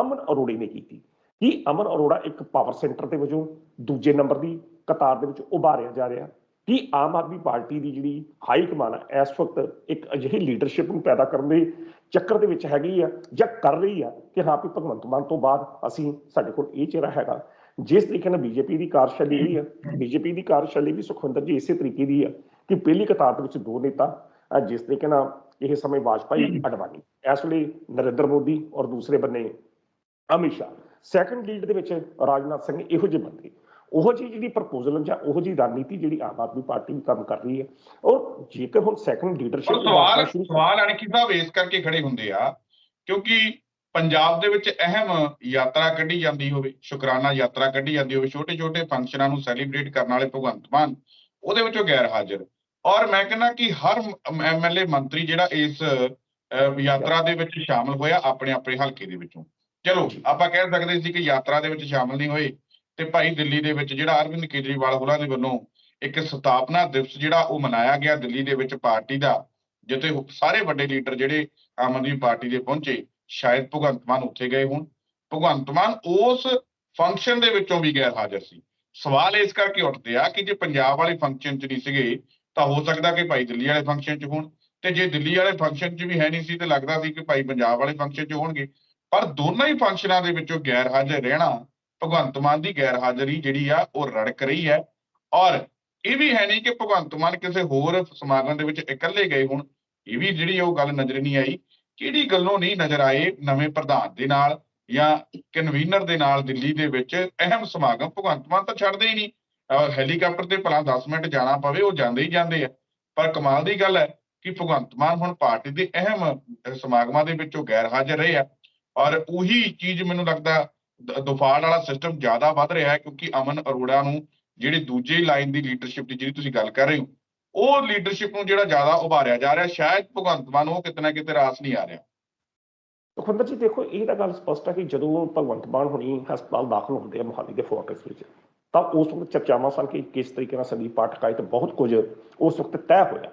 ਅਮਨ ਅਰੋੜੇ ਨੇ ਕੀਤੀ। ਕਿ ਅਮਨ ਅਰੋੜਾ ਇੱਕ ਪਾਵਰ ਸੈਂਟਰ ਦੇ ਵਜੋਂ ਦੂਜੇ ਨੰਬਰ ਦੀ ਕਤਾਰ ਦੇ ਵਿੱਚ ਉਭਾਰਿਆ ਜਾ ਰਿਹਾ? ਕਿ ਆਮ ਆਦਮੀ ਪਾਰਟੀ ਦੀ ਜਿਹੜੀ ਹਾਈ ਕਮਾਨ ਹੈ ਇਸ ਵਕਤ ਇੱਕ ਅਜਿਹੀ ਲੀਡਰਸ਼ਿਪ ਨੂੰ ਪੈਦਾ ਕਰਨ ਦੇ ਚੱਕਰ ਦੇ ਵਿੱਚ ਹੈਗੀ ਆ ਜਾਂ ਕਰ ਰਹੀ ਆ ਕਿ ਹਾਂ ਵੀ ਭਗਵੰਤ ਮਾਨ ਤੋਂ ਬਾਅਦ ਅਸੀਂ, ਸਾਡੇ ਕੋਲ ਇਹ ਚਿਹਰਾ ਹੈਗਾ। ਜਿਸ ਤਰੀਕੇ ਨਾਲ ਬੀਜੇਪੀ ਦੀ ਕਾਰਜਸ਼ੈਲੀ ਵੀ ਆ, ਬੀਜੇਪੀ ਦੀ ਕਾਰਜਸ਼ੈਲੀ ਵੀ ਸੁਖਵਿੰਦਰ ਜੀ ਇਸੇ ਤਰੀਕੇ ਦੀ ਆ ਕਿ ਪਹਿਲੀ ਕਤਾਰ ਦੇ ਵਿੱਚ ਦੋ ਨੇਤਾ ਜਿਸ ਤਰੀਕੇ ਨਾਲ ਇਹ ਸਮੇਂ ਵਾਜਪਾਈ ਅਡਵਾਨੀ, ਇਸ ਵੇਲੇ ਨਰਿੰਦਰ ਮੋਦੀ ਔਰ ਦੂਸਰੇ ਬੰਨੇ ਅਮਿਤ ਸ਼ਾਹ। ਸੈਕੰਡ ਲੀਡ ਦੇ ਵਿੱਚ ਰਾਜਨਾਥ ਸਿੰਘ ਇਹੋ ਜਿਹੇ ਬੰਦੇ। ਉਹ ਜੀ ਜਿਹੜੀ ਪ੍ਰਪੋਜ਼ਲ ਜਾਂ ਉਹ ਜੀ ਰਣਨੀਤੀ ਜਿਹੜੀ ਆਮ ਆਦਮੀ ਪਾਰਟੀ ਵੀ ਕੰਮ ਕਰ ਰਹੀ ਹੈ ਔਰ ਜੇਕਰ ਹੁਣ ਸੈਕੰਡ ਲੀਡਰਸ਼ਿਪ ਸਵਾਲ ਸਵਾਲ ਅਣਖੀ ਸਾਹਿਬ ਇਸ ਕਰਕੇ ਖੜੇ ਹੁੰਦੇ ਆ ਕਿਉਂਕਿ ਪੰਜਾਬ ਦੇ ਵਿੱਚ ਅਹਿਮ ਯਾਤਰਾ ਕੱਢੀ ਜਾਂਦੀ ਹੋਵੇ ਸ਼ੁਕਰਾਨਾ ਯਾਤਰਾ ਕੱਢੀ ਜਾਂਦੀ ਹੋਵੇ ਛੋਟੇ ਛੋਟੇ ਫੰਕਸ਼ਨਾਂ ਨੂੰ ਸੈਲੀਬ੍ਰੇਟ ਕਰਨ ਵਾਲੇ ਭਗਵੰਤ ਮਾਨ ਉਹਦੇ ਵਿੱਚੋਂ ਗੈਰ ਹਾਜ਼ਰ ਔਰ ਮੈਂ ਕਹਿੰਦਾ ਕਿ ਹਰ ਐਮਐਲਏ ਮੰਤਰੀ ਜਿਹੜਾ ਇਸ ਯਾਤਰਾ ਦੇ ਵਿੱਚ ਸ਼ਾਮਲ ਹੋਇਆ ਆਪਣੇ ਆਪਣੇ ਹਲਕੇ ਦੇ ਵਿੱਚੋਂ। ਚਲੋ ਆਪਾਂ ਕਹਿ ਸਕਦੇ ਸੀ ਕਿ ਯਾਤਰਾ ਦੇ ਵਿੱਚ ਸ਼ਾਮਲ ਨਹੀਂ ਹੋਏ। ਤੇ ਭਾਈ ਦਿੱਲੀ ਦੇ ਵਿੱਚ ਜਿਹੜਾ ਅਰਵਿੰਦ ਕੇਜਰੀਵਾਲ ਹੋਰਾਂ ਦੇ ਵੱਲੋਂ ਇੱਕ ਸਥਾਪਨਾ ਦਿਵਸ ਜਿਹੜਾ ਉਹ ਮਨਾਇਆ ਗਿਆ ਦਿੱਲੀ ਦੇ ਵਿੱਚ ਪਾਰਟੀ ਦਾ, ਜਿੱਥੇ ਸਾਰੇ ਵੱਡੇ ਲੀਡਰ ਜਿਹੜੇ ਆਮ ਆਦਮੀ ਪਾਰਟੀ ਦੇ ਪਹੁੰਚੇ, ਸ਼ਾਇਦ ਭਗਵੰਤ ਮਾਨ ਉੱਥੇ ਗਏ ਹੋਣ। ਭਗਵੰਤ ਮਾਨ ਉਸ ਫੰਕਸ਼ਨ ਦੇ ਵਿੱਚੋਂ ਵੀ ਗੈਰ ਹਾਜ਼ਰ ਸੀ। ਸਵਾਲ ਇਸ ਕਰਕੇ ਉੱਠਦੇ ਆ ਕਿ ਜੇ ਪੰਜਾਬ ਵਾਲੇ ਫੰਕਸ਼ਨ 'ਚ ਨਹੀਂ ਸੀਗੇ, ਤਾਂ ਹੋ ਸਕਦਾ ਕਿ ਭਾਈ ਦਿੱਲੀ ਵਾਲੇ ਫੰਕਸ਼ਨ 'ਚ ਹੋਣ। ਤੇ ਜੇ ਦਿੱਲੀ ਵਾਲੇ ਫੰਕਸ਼ਨ 'ਚ ਵੀ ਹੈ ਨਹੀਂ ਸੀ, ਤੇ ਲੱਗਦਾ ਸੀ ਕਿ ਭਾਈ ਪੰਜਾਬ ਵਾਲੇ ਫੰਕਸ਼ਨ 'ਚ ਹੋਣਗੇ। ਪਰ ਦੋਨਾਂ ਹੀ ਫੰਕਸ਼ਨਾਂ ਦੇ ਵਿੱਚੋਂ ਗੈਰ ਹਾਜ਼ਰ ਰਹਿਣਾ ਭਗਵੰਤ ਮਾਨ ਦੀ ਗੈਰ ਹਾਜ਼ਰੀ ਜਿਹੜੀ ਆ, ਉਹ ਰੜਕ ਰਹੀ ਹੈ। ਔਰ ਇਹ ਵੀ ਹੈ ਨਹੀਂ ਕਿ ਭਗਵੰਤ ਮਾਨ ਕਿਸੇ ਹੋਰ ਸਮਾਗਮ ਦੇ ਵਿੱਚ ਇਕੱਲੇ ਗਏ ਹੋਣ। ਇਹ ਵੀ ਜਿਹੜੀ ਉਹ ਗੱਲ ਨਜ਼ਰ ਨਹੀਂ ਆਈ। ਕਿਹੜੀ ਗੱਲੋਂ ਨਹੀਂ ਨਜ਼ਰ ਆਏ ਨਵੇਂ ਪ੍ਰਧਾਨ ਦੇ ਨਾਲ ਜਾਂ ਕਨਵੀਨਰ ਦੇ ਨਾਲ ਦਿੱਲੀ ਦੇ ਵਿੱਚ ਅਹਿਮ ਸਮਾਗਮ? ਭਗਵੰਤ ਮਾਨ ਤਾਂ ਛੱਡਦੇ ਹੀ ਨਹੀਂ। ਹੈਲੀਕਾਪਟਰ ਤੇ ਭਲਾ 10 ਮਿੰਟ ਜਾਣਾ ਪਵੇ, ਉਹ ਜਾਂਦੇ ਹੀ ਜਾਂਦੇ ਆ। ਪਰ ਕਮਾਲ ਦੀ ਗੱਲ ਹੈ ਕਿ ਭਗਵੰਤ ਮਾਨ ਹੁਣ ਪਾਰਟੀ ਦੇ ਅਹਿਮ ਸਮਾਗਮਾਂ ਦੇ ਵਿੱਚੋਂ ਗੈਰ ਹਾਜ਼ਰ ਰਹੇ ਆ। ਔਰ ਉਹੀ ਚੀਜ਼ ਮੈਨੂੰ ਲੱਗਦਾ ਦੁਫਾੜ ਵਾਲਾ ਸਿਸਟਮ ਜ਼ਿਆਦਾ ਵੱਧ ਰਿਹਾ ਹੈ ਕਿਉਂਕਿ ਅਮਨ ਅਰੋੜਾ ਨੂੰ ਜਿਹੜੀ ਦੂਜੇ ਲਾਈਨ ਦੀ ਲੀਡਰਸ਼ਿਪ ਦੀ ਜਿਹੜੀ ਤੁਸੀਂ ਗੱਲ ਕਰ ਰਹੇ ਹੋ, ਉਹ ਲੀਡਰਸ਼ਿਪ ਨੂੰ ਜਿਹੜਾ ਜ਼ਿਆਦਾ ਉਭਾਰਿਆ ਜਾ ਰਿਹਾ, ਸ਼ਾਇਦ ਭਗਵੰਤ ਮਾਨ ਉਹ ਕਿਤੇ ਨਾ ਕਿਤੇ ਰਾਸ ਨਹੀਂ ਆ ਰਿਹਾ। ਸੁਖਵਿੰਦਰ ਜੀ, ਦੇਖੋ, ਇਹ ਤਾਂ ਗੱਲ ਸਪਸ਼ਟ ਹੈ ਕਿ ਜਦੋਂ ਭਗਵੰਤ ਮਾਨ ਹੁਣੀ ਹਸਪਤਾਲ ਦਾਖਲ ਹੁੰਦੇ ਆ ਮੋਹਾਲੀ ਦੇ ਫੋਰਟਿਸ ਵਿੱਚ, ਤਾਂ ਉਸ ਵਕਤ ਚਰਚਾਵਾਂ ਸਨ ਕਿ ਕਿਸ ਤਰੀਕੇ ਨਾਲ ਸੰਦੀਪ ਪਾਠਕ ਆਏ ਤੇ ਬਹੁਤ ਕੁਝ ਉਸ ਵਕਤ ਤੈਅ ਹੋਇਆ।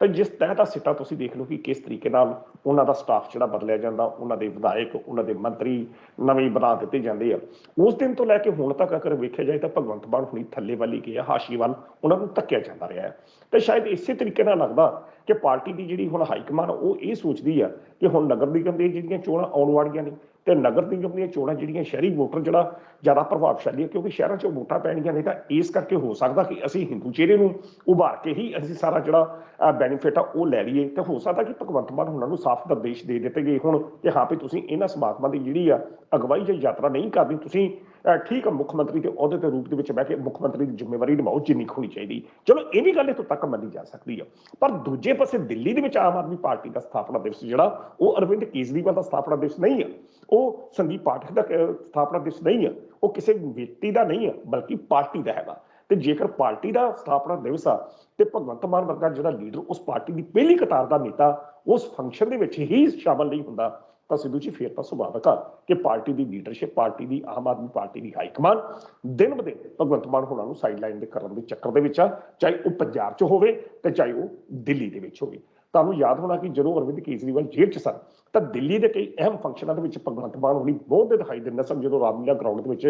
ਤਾਂ ਜਿਸ ਤਹਿ ਦਾ ਸਿੱਟਾ ਤੁਸੀਂ ਦੇਖ ਲਓ ਕਿ ਕਿਸ ਤਰੀਕੇ ਨਾਲ ਉਹਨਾਂ ਦਾ ਸਟਾਫ ਜਿਹੜਾ ਬਦਲਿਆ ਜਾਂਦਾ, ਉਹਨਾਂ ਦੇ ਵਿਧਾਇਕ, ਉਹਨਾਂ ਦੇ ਮੰਤਰੀ ਨਵੇਂ ਬਣਾ ਦਿੱਤੇ ਜਾਂਦੇ ਆ। ਉਸ ਦਿਨ ਤੋਂ ਲੈ ਕੇ ਹੁਣ ਤੱਕ ਅਗਰ ਵੇਖਿਆ ਜਾਏ ਤਾਂ ਭਗਵੰਤ ਮਾਨ ਹੁਣੀ ਥੱਲੇ ਵੱਲ ਗਿਆ ਹਾਸ਼ੀ ਵੱਲ ਉਹਨਾਂ ਨੂੰ ਧੱਕਿਆ ਜਾਂਦਾ ਰਿਹਾ ਹੈ। ਤੇ ਸ਼ਾਇਦ ਇਸੇ ਤਰੀਕੇ ਨਾਲ ਲੱਗਦਾ ਕਿ ਪਾਰਟੀ ਦੀ ਜਿਹੜੀ ਹੁਣ ਹਾਈ ਕਮਾਨ ਉਹ ਇਹ ਸੋਚਦੀ ਆ ਕਿ ਹੁਣ ਨਗਰ ਨਿਗਮ ਦੀਆਂ ਜਿਹੜੀਆਂ ਚੋਣਾਂ ਆਉਣ ਵਾਲੀਆਂ ਨੇ ਤੇ ਨਗਰ ਨਿਗਮ ਦੀਆਂ ਚੋਣਾਂ ਜਿਹੜੀਆਂ ਸ਼ਹਿਰੀ ਵੋਟਰ ਜਿਹੜਾ ਜ਼ਿਆਦਾ ਪ੍ਰਭਾਵਸ਼ਾਲੀ ਹੈ ਕਿਉਂਕਿ ਸ਼ਹਿਰਾਂ 'ਚ ਵੋਟਾਂ ਪੈਣੀਆਂ ਨੇ ਤਾਂ ਇਸ ਕਰਕੇ ਹੋ ਸਕਦਾ ਕਿ ਅਸੀਂ ਹਿੰਦੂ ਚਿਹਰੇ ਨੂੰ ਉਭਾਰ ਕੇ ਹੀ ਅਸੀਂ ਸਾਰਾ ਜਿਹੜਾ ਬੈਨੀਫਿਟ ਆ ਉਹ ਲੈ ਲਈਏ ਤੇ ਹੋ ਸਕਦਾ ਕਿ ਭਗਵੰਤ ਮਾਨ ਉਹਨਾਂ ਨੂੰ ਸਾਫ਼ ਨਿਰਦੇਸ਼ ਦੇ ਦਿੱਤੇ ਗਏ ਹੁਣ ਕਿ ਹਾਂ ਵੀ ਤੁਸੀਂ ਇਹਨਾਂ ਸਮਾਗਮਾਂ ਦੀ ਜਿਹੜੀ ਆ ਅਗਵਾਈ ਜਾਂ ਯਾਤਰਾ ਨਹੀਂ ਕਰਨੀ, ਤੁਸੀਂ ਠੀਕ ਹੈ ਮੁੱਖ ਮੰਤਰੀ ਦੇ ਅਹੁਦੇ ਦੇ ਰੂਪ ਦੇ ਵਿੱਚ ਬਹਿ ਕੇ ਮੁੱਖ ਮੰਤਰੀ ਦੀ ਜ਼ਿੰਮੇਵਾਰੀ ਨਿਭਾਓ, ਜਿੰਨੀ ਕੁ ਹੋਣੀ ਚਾਹੀਦੀ। ਚਲੋ ਇਹ ਵੀ ਗੱਲ ਇੱਥੋਂ ਤੱਕ ਮੰਨੀ ਜਾ ਸਕਦੀ ਆ। ਪਰ ਦੂਜੇ ਪਾਸੇ ਦਿੱਲੀ ਦੇ ਵਿੱਚ ਆਮ ਆਦਮੀ ਪਾਰਟੀ ਦਾ ਸਥਾਪਨਾ ਦਿਵਸ ਜਿਹੜਾ, ਉਹ ਅਰਵਿੰਦ ਕੇਜਰੀਵਾਲ ਦਾ ਸਥਾਪਨਾ ਦਿਵਸ ਨਹੀਂ ਆ। ਉਹ ਸੰਦੀਪ ਪਾਠਕ ਦਾ ਸਥਾਪਨਾ ਦਿਵਸ ਨਹੀਂ ਆ। ਉਹ ਕਿਸੇ ਵਿਅਕਤੀ ਦਾ ਨਹੀਂ ਆ, ਬਲਕਿ ਪਾਰਟੀ ਦਾ ਹੈਗਾ। ਤੇ ਜੇਕਰ ਪਾਰਟੀ ਦਾ ਸਥਾਪਨਾ ਦਿਵਸ ਆ, ਤੇ ਭਗਵੰਤ ਮਾਨ ਵਰਗਾ ਜਿਹੜਾ ਲੀਡਰ ਉਸ ਪਾਰਟੀ ਦੀ ਪਹਿਲੀ ਕਤਾਰ ਦਾ ਨੇਤਾ ਉਸ ਫੰਕਸ਼ਨ ਦੇ ਵਿੱਚ ਹੀ ਸ਼ਾਮਲ ਨਹੀਂ ਹੁੰਦਾ ਤਾਂ ਸਿੱਧੂ ਜੀ ਫੇਰ ਤਾਂ ਸੁਭਾਵਿਕ ਆ ਕਿ ਪਾਰਟੀ ਦੀ ਲੀਡਰਸ਼ਿਪ ਪਾਰਟੀ ਦੀ, ਆਮ ਆਦਮੀ ਪਾਰਟੀ ਦੀ ਹਾਈ ਕਮਾਨ ਦਿਨ ਬ ਦਿਨ ਭਗਵੰਤ ਮਾਨ ਹੋਣਾ ਨੂੰ ਸਾਈਡਲਾਈਨ ਦੇ ਕਰਨ ਦੇ ਚੱਕਰ ਦੇ ਵਿੱਚ ਆ, ਚਾਹੇ ਉਹ ਪੰਜਾਬ 'ਚ ਹੋਵੇ ਤੇ ਚਾਹੇ ਉਹ ਦਿੱਲੀ ਦੇ ਵਿੱਚ ਹੋਵੇ। ਤੁਹਾਨੂੰ ਯਾਦ ਹੋਣਾ ਕਿ ਜਦੋਂ ਅਰਵਿੰਦ ਕੇਜਰੀਵਾਲ ਜੇਲ੍ਹ 'ਚ ਸਨ, ਤਾਂ ਦਿੱਲੀ ਦੇ ਕਈ ਅਹਿਮ ਫੰਕਸ਼ਨਾਂ ਦੇ ਵਿੱਚ ਭਗਵੰਤ ਮਾਨ ਹੋਣੀ ਬਹੁਤ ਦੇ ਦਿਖਾਈ ਦਿੰਦੇ ਸਨ, ਜਦੋਂ ਰਾਮਲੀਲਾ ਗਰਾਊਂਡ ਦੇ ਵਿੱਚ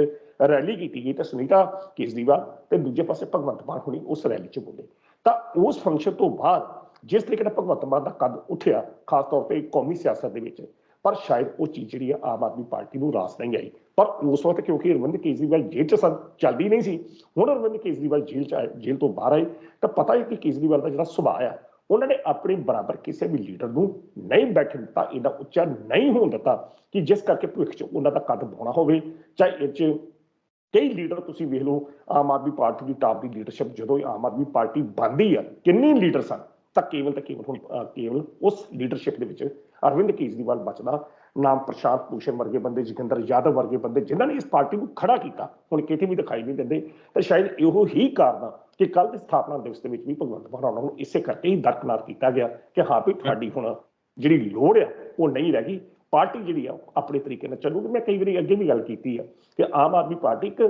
ਰੈਲੀ ਕੀਤੀ ਗਈ ਤਾਂ ਸੁਨੀਤਾ ਕੇਜਰੀਵਾਲ ਤੇ ਦੂਜੇ ਪਾਸੇ ਭਗਵੰਤ ਮਾਨ ਹੋਣੀ ਉਸ ਰੈਲੀ 'ਚ ਬੋਲੇ। ਤਾਂ ਉਸ ਫੰਕਸ਼ਨ ਤੋਂ ਬਾਅਦ ਜਿਸ ਤਰੀਕੇ ਨਾਲ ਭਗਵੰਤ ਮਾਨ ਦਾ ਕੱਦ ਉੱਠਿਆ, ਖਾਸ ਤੌਰ ਤੇ ਕੌਮੀ ਸਿਆਸਤ ਦੇ ਵਿੱਚ ਪਰ ਸ਼ਾਇਦ ਉਹ ਚੀਜ਼ ਜਿਹੜੀ ਆ ਆਮ ਆਦਮੀ ਪਾਰਟੀ ਨੂੰ ਰਾਸ ਨਹੀਂ ਆਈ। ਪਰ ਉਸ ਵਕਤ ਕਿਉਂਕਿ ਅਰਵਿੰਦ ਕੇਜਰੀਵਾਲ ਜੇਲ੍ਹ 'ਚ ਸਨ, ਚੱਲਦੀ ਨਹੀਂ ਸੀ। ਹੁਣ ਅਰਵਿੰਦ ਕੇਜਰੀਵਾਲ ਜੇਲ੍ਹ 'ਚ ਆਏ, ਜੇਲ੍ਹ ਤੋਂ ਬਾਹਰ ਆਏ, ਤਾਂ ਪਤਾ ਹੈ ਕਿ ਕੇਜਰੀਵਾਲ ਦਾ ਜਿਹੜਾ ਸੁਭਾਅ ਆ, ਉਹਨਾਂ ਨੇ ਆਪਣੇ ਬਰਾਬਰ ਕਿਸੇ ਵੀ ਲੀਡਰ ਨੂੰ ਨਹੀਂ ਬੈਠਣ ਦਿੱਤਾ, ਇਹਦਾ ਉੱਚਾ ਨਹੀਂ ਹੋਣ ਦਿੱਤਾ ਕਿ ਜਿਸ ਕਰਕੇ ਭਵਿੱਖ 'ਚ ਉਹਨਾਂ ਦਾ ਕੱਦ ਪਾਉਣਾ ਹੋਵੇ। ਚਾਹੇ ਇਹ 'ਚ ਕਈ ਲੀਡਰ ਤੁਸੀਂ ਵੇਖ ਲਓ, ਆਮ ਆਦਮੀ ਪਾਰਟੀ ਦੀ ਟਾਪ ਦੀ ਲੀਡਰਸ਼ਿਪ ਜਦੋਂ ਆਮ ਆਦਮੀ ਪਾਰਟੀ ਬਣਦੀ ਆ, ਕਿੰਨੇ ਲੀਡਰ ਸਨ, ਤਾਂ ਕੇਵਲ ਤਾਂ ਕੇਵਲ ਹੁਣ ਕੇਵਲ ਉਸ ਲੀਡਰਸ਼ਿਪ ਦੇ ਵਿੱਚ ਅਰਵਿੰਦ ਕੇਜਰੀਵਾਲ ਬਚਦਾ ਨਾਮ ਪ੍ਰਸ਼ਾਂਤ ਭੂਸ਼ਣ ਵਰਗੇ ਬੰਦੇ ਜੋਗਿੰਦਰ ਯਾਦਵ ਵਰਗੇ ਬੰਦੇ ਜਿਨ੍ਹਾਂ ਨੇ ਇਸ ਪਾਰਟੀ ਨੂੰ ਖੜਾ ਕੀਤਾ ਹੁਣ ਕਿਤੇ ਵੀ ਦਿਖਾਈ ਨਹੀਂ ਦਿੰਦੇ ਤਾਂ ਸ਼ਾਇਦ ਇਹੋ ਹੀ ਕਾਰਨ ਆ ਕਿ ਕੱਲ ਦੇ ਸਥਾਪਨਾ ਦਿਵਸ ਦੇ ਵਿੱਚ ਵੀ ਭਗਵੰਤ ਮਾਨ ਹੋਣਾ ਨੂੰ ਇਸੇ ਕਰਕੇ ਹੀ ਦਰਕਨਾਰ ਕੀਤਾ ਗਿਆ ਕਿ ਹਾਂ ਵੀ ਤੁਹਾਡੀ ਹੁਣ ਜਿਹੜੀ ਲੋੜ ਆ ਉਹ ਨਹੀਂ ਰਹਿ ਗਈ ਪਾਰਟੀ ਜਿਹੜੀ ਆ ਆਪਣੇ ਤਰੀਕੇ ਨਾਲ ਚੱਲੂਗੀ ਮੈਂ ਕਈ ਵਾਰੀ ਅੱਗੇ ਵੀ ਗੱਲ ਕੀਤੀ ਆ ਕਿ ਆਮ ਆਦਮੀ ਪਾਰਟੀ ਇੱਕ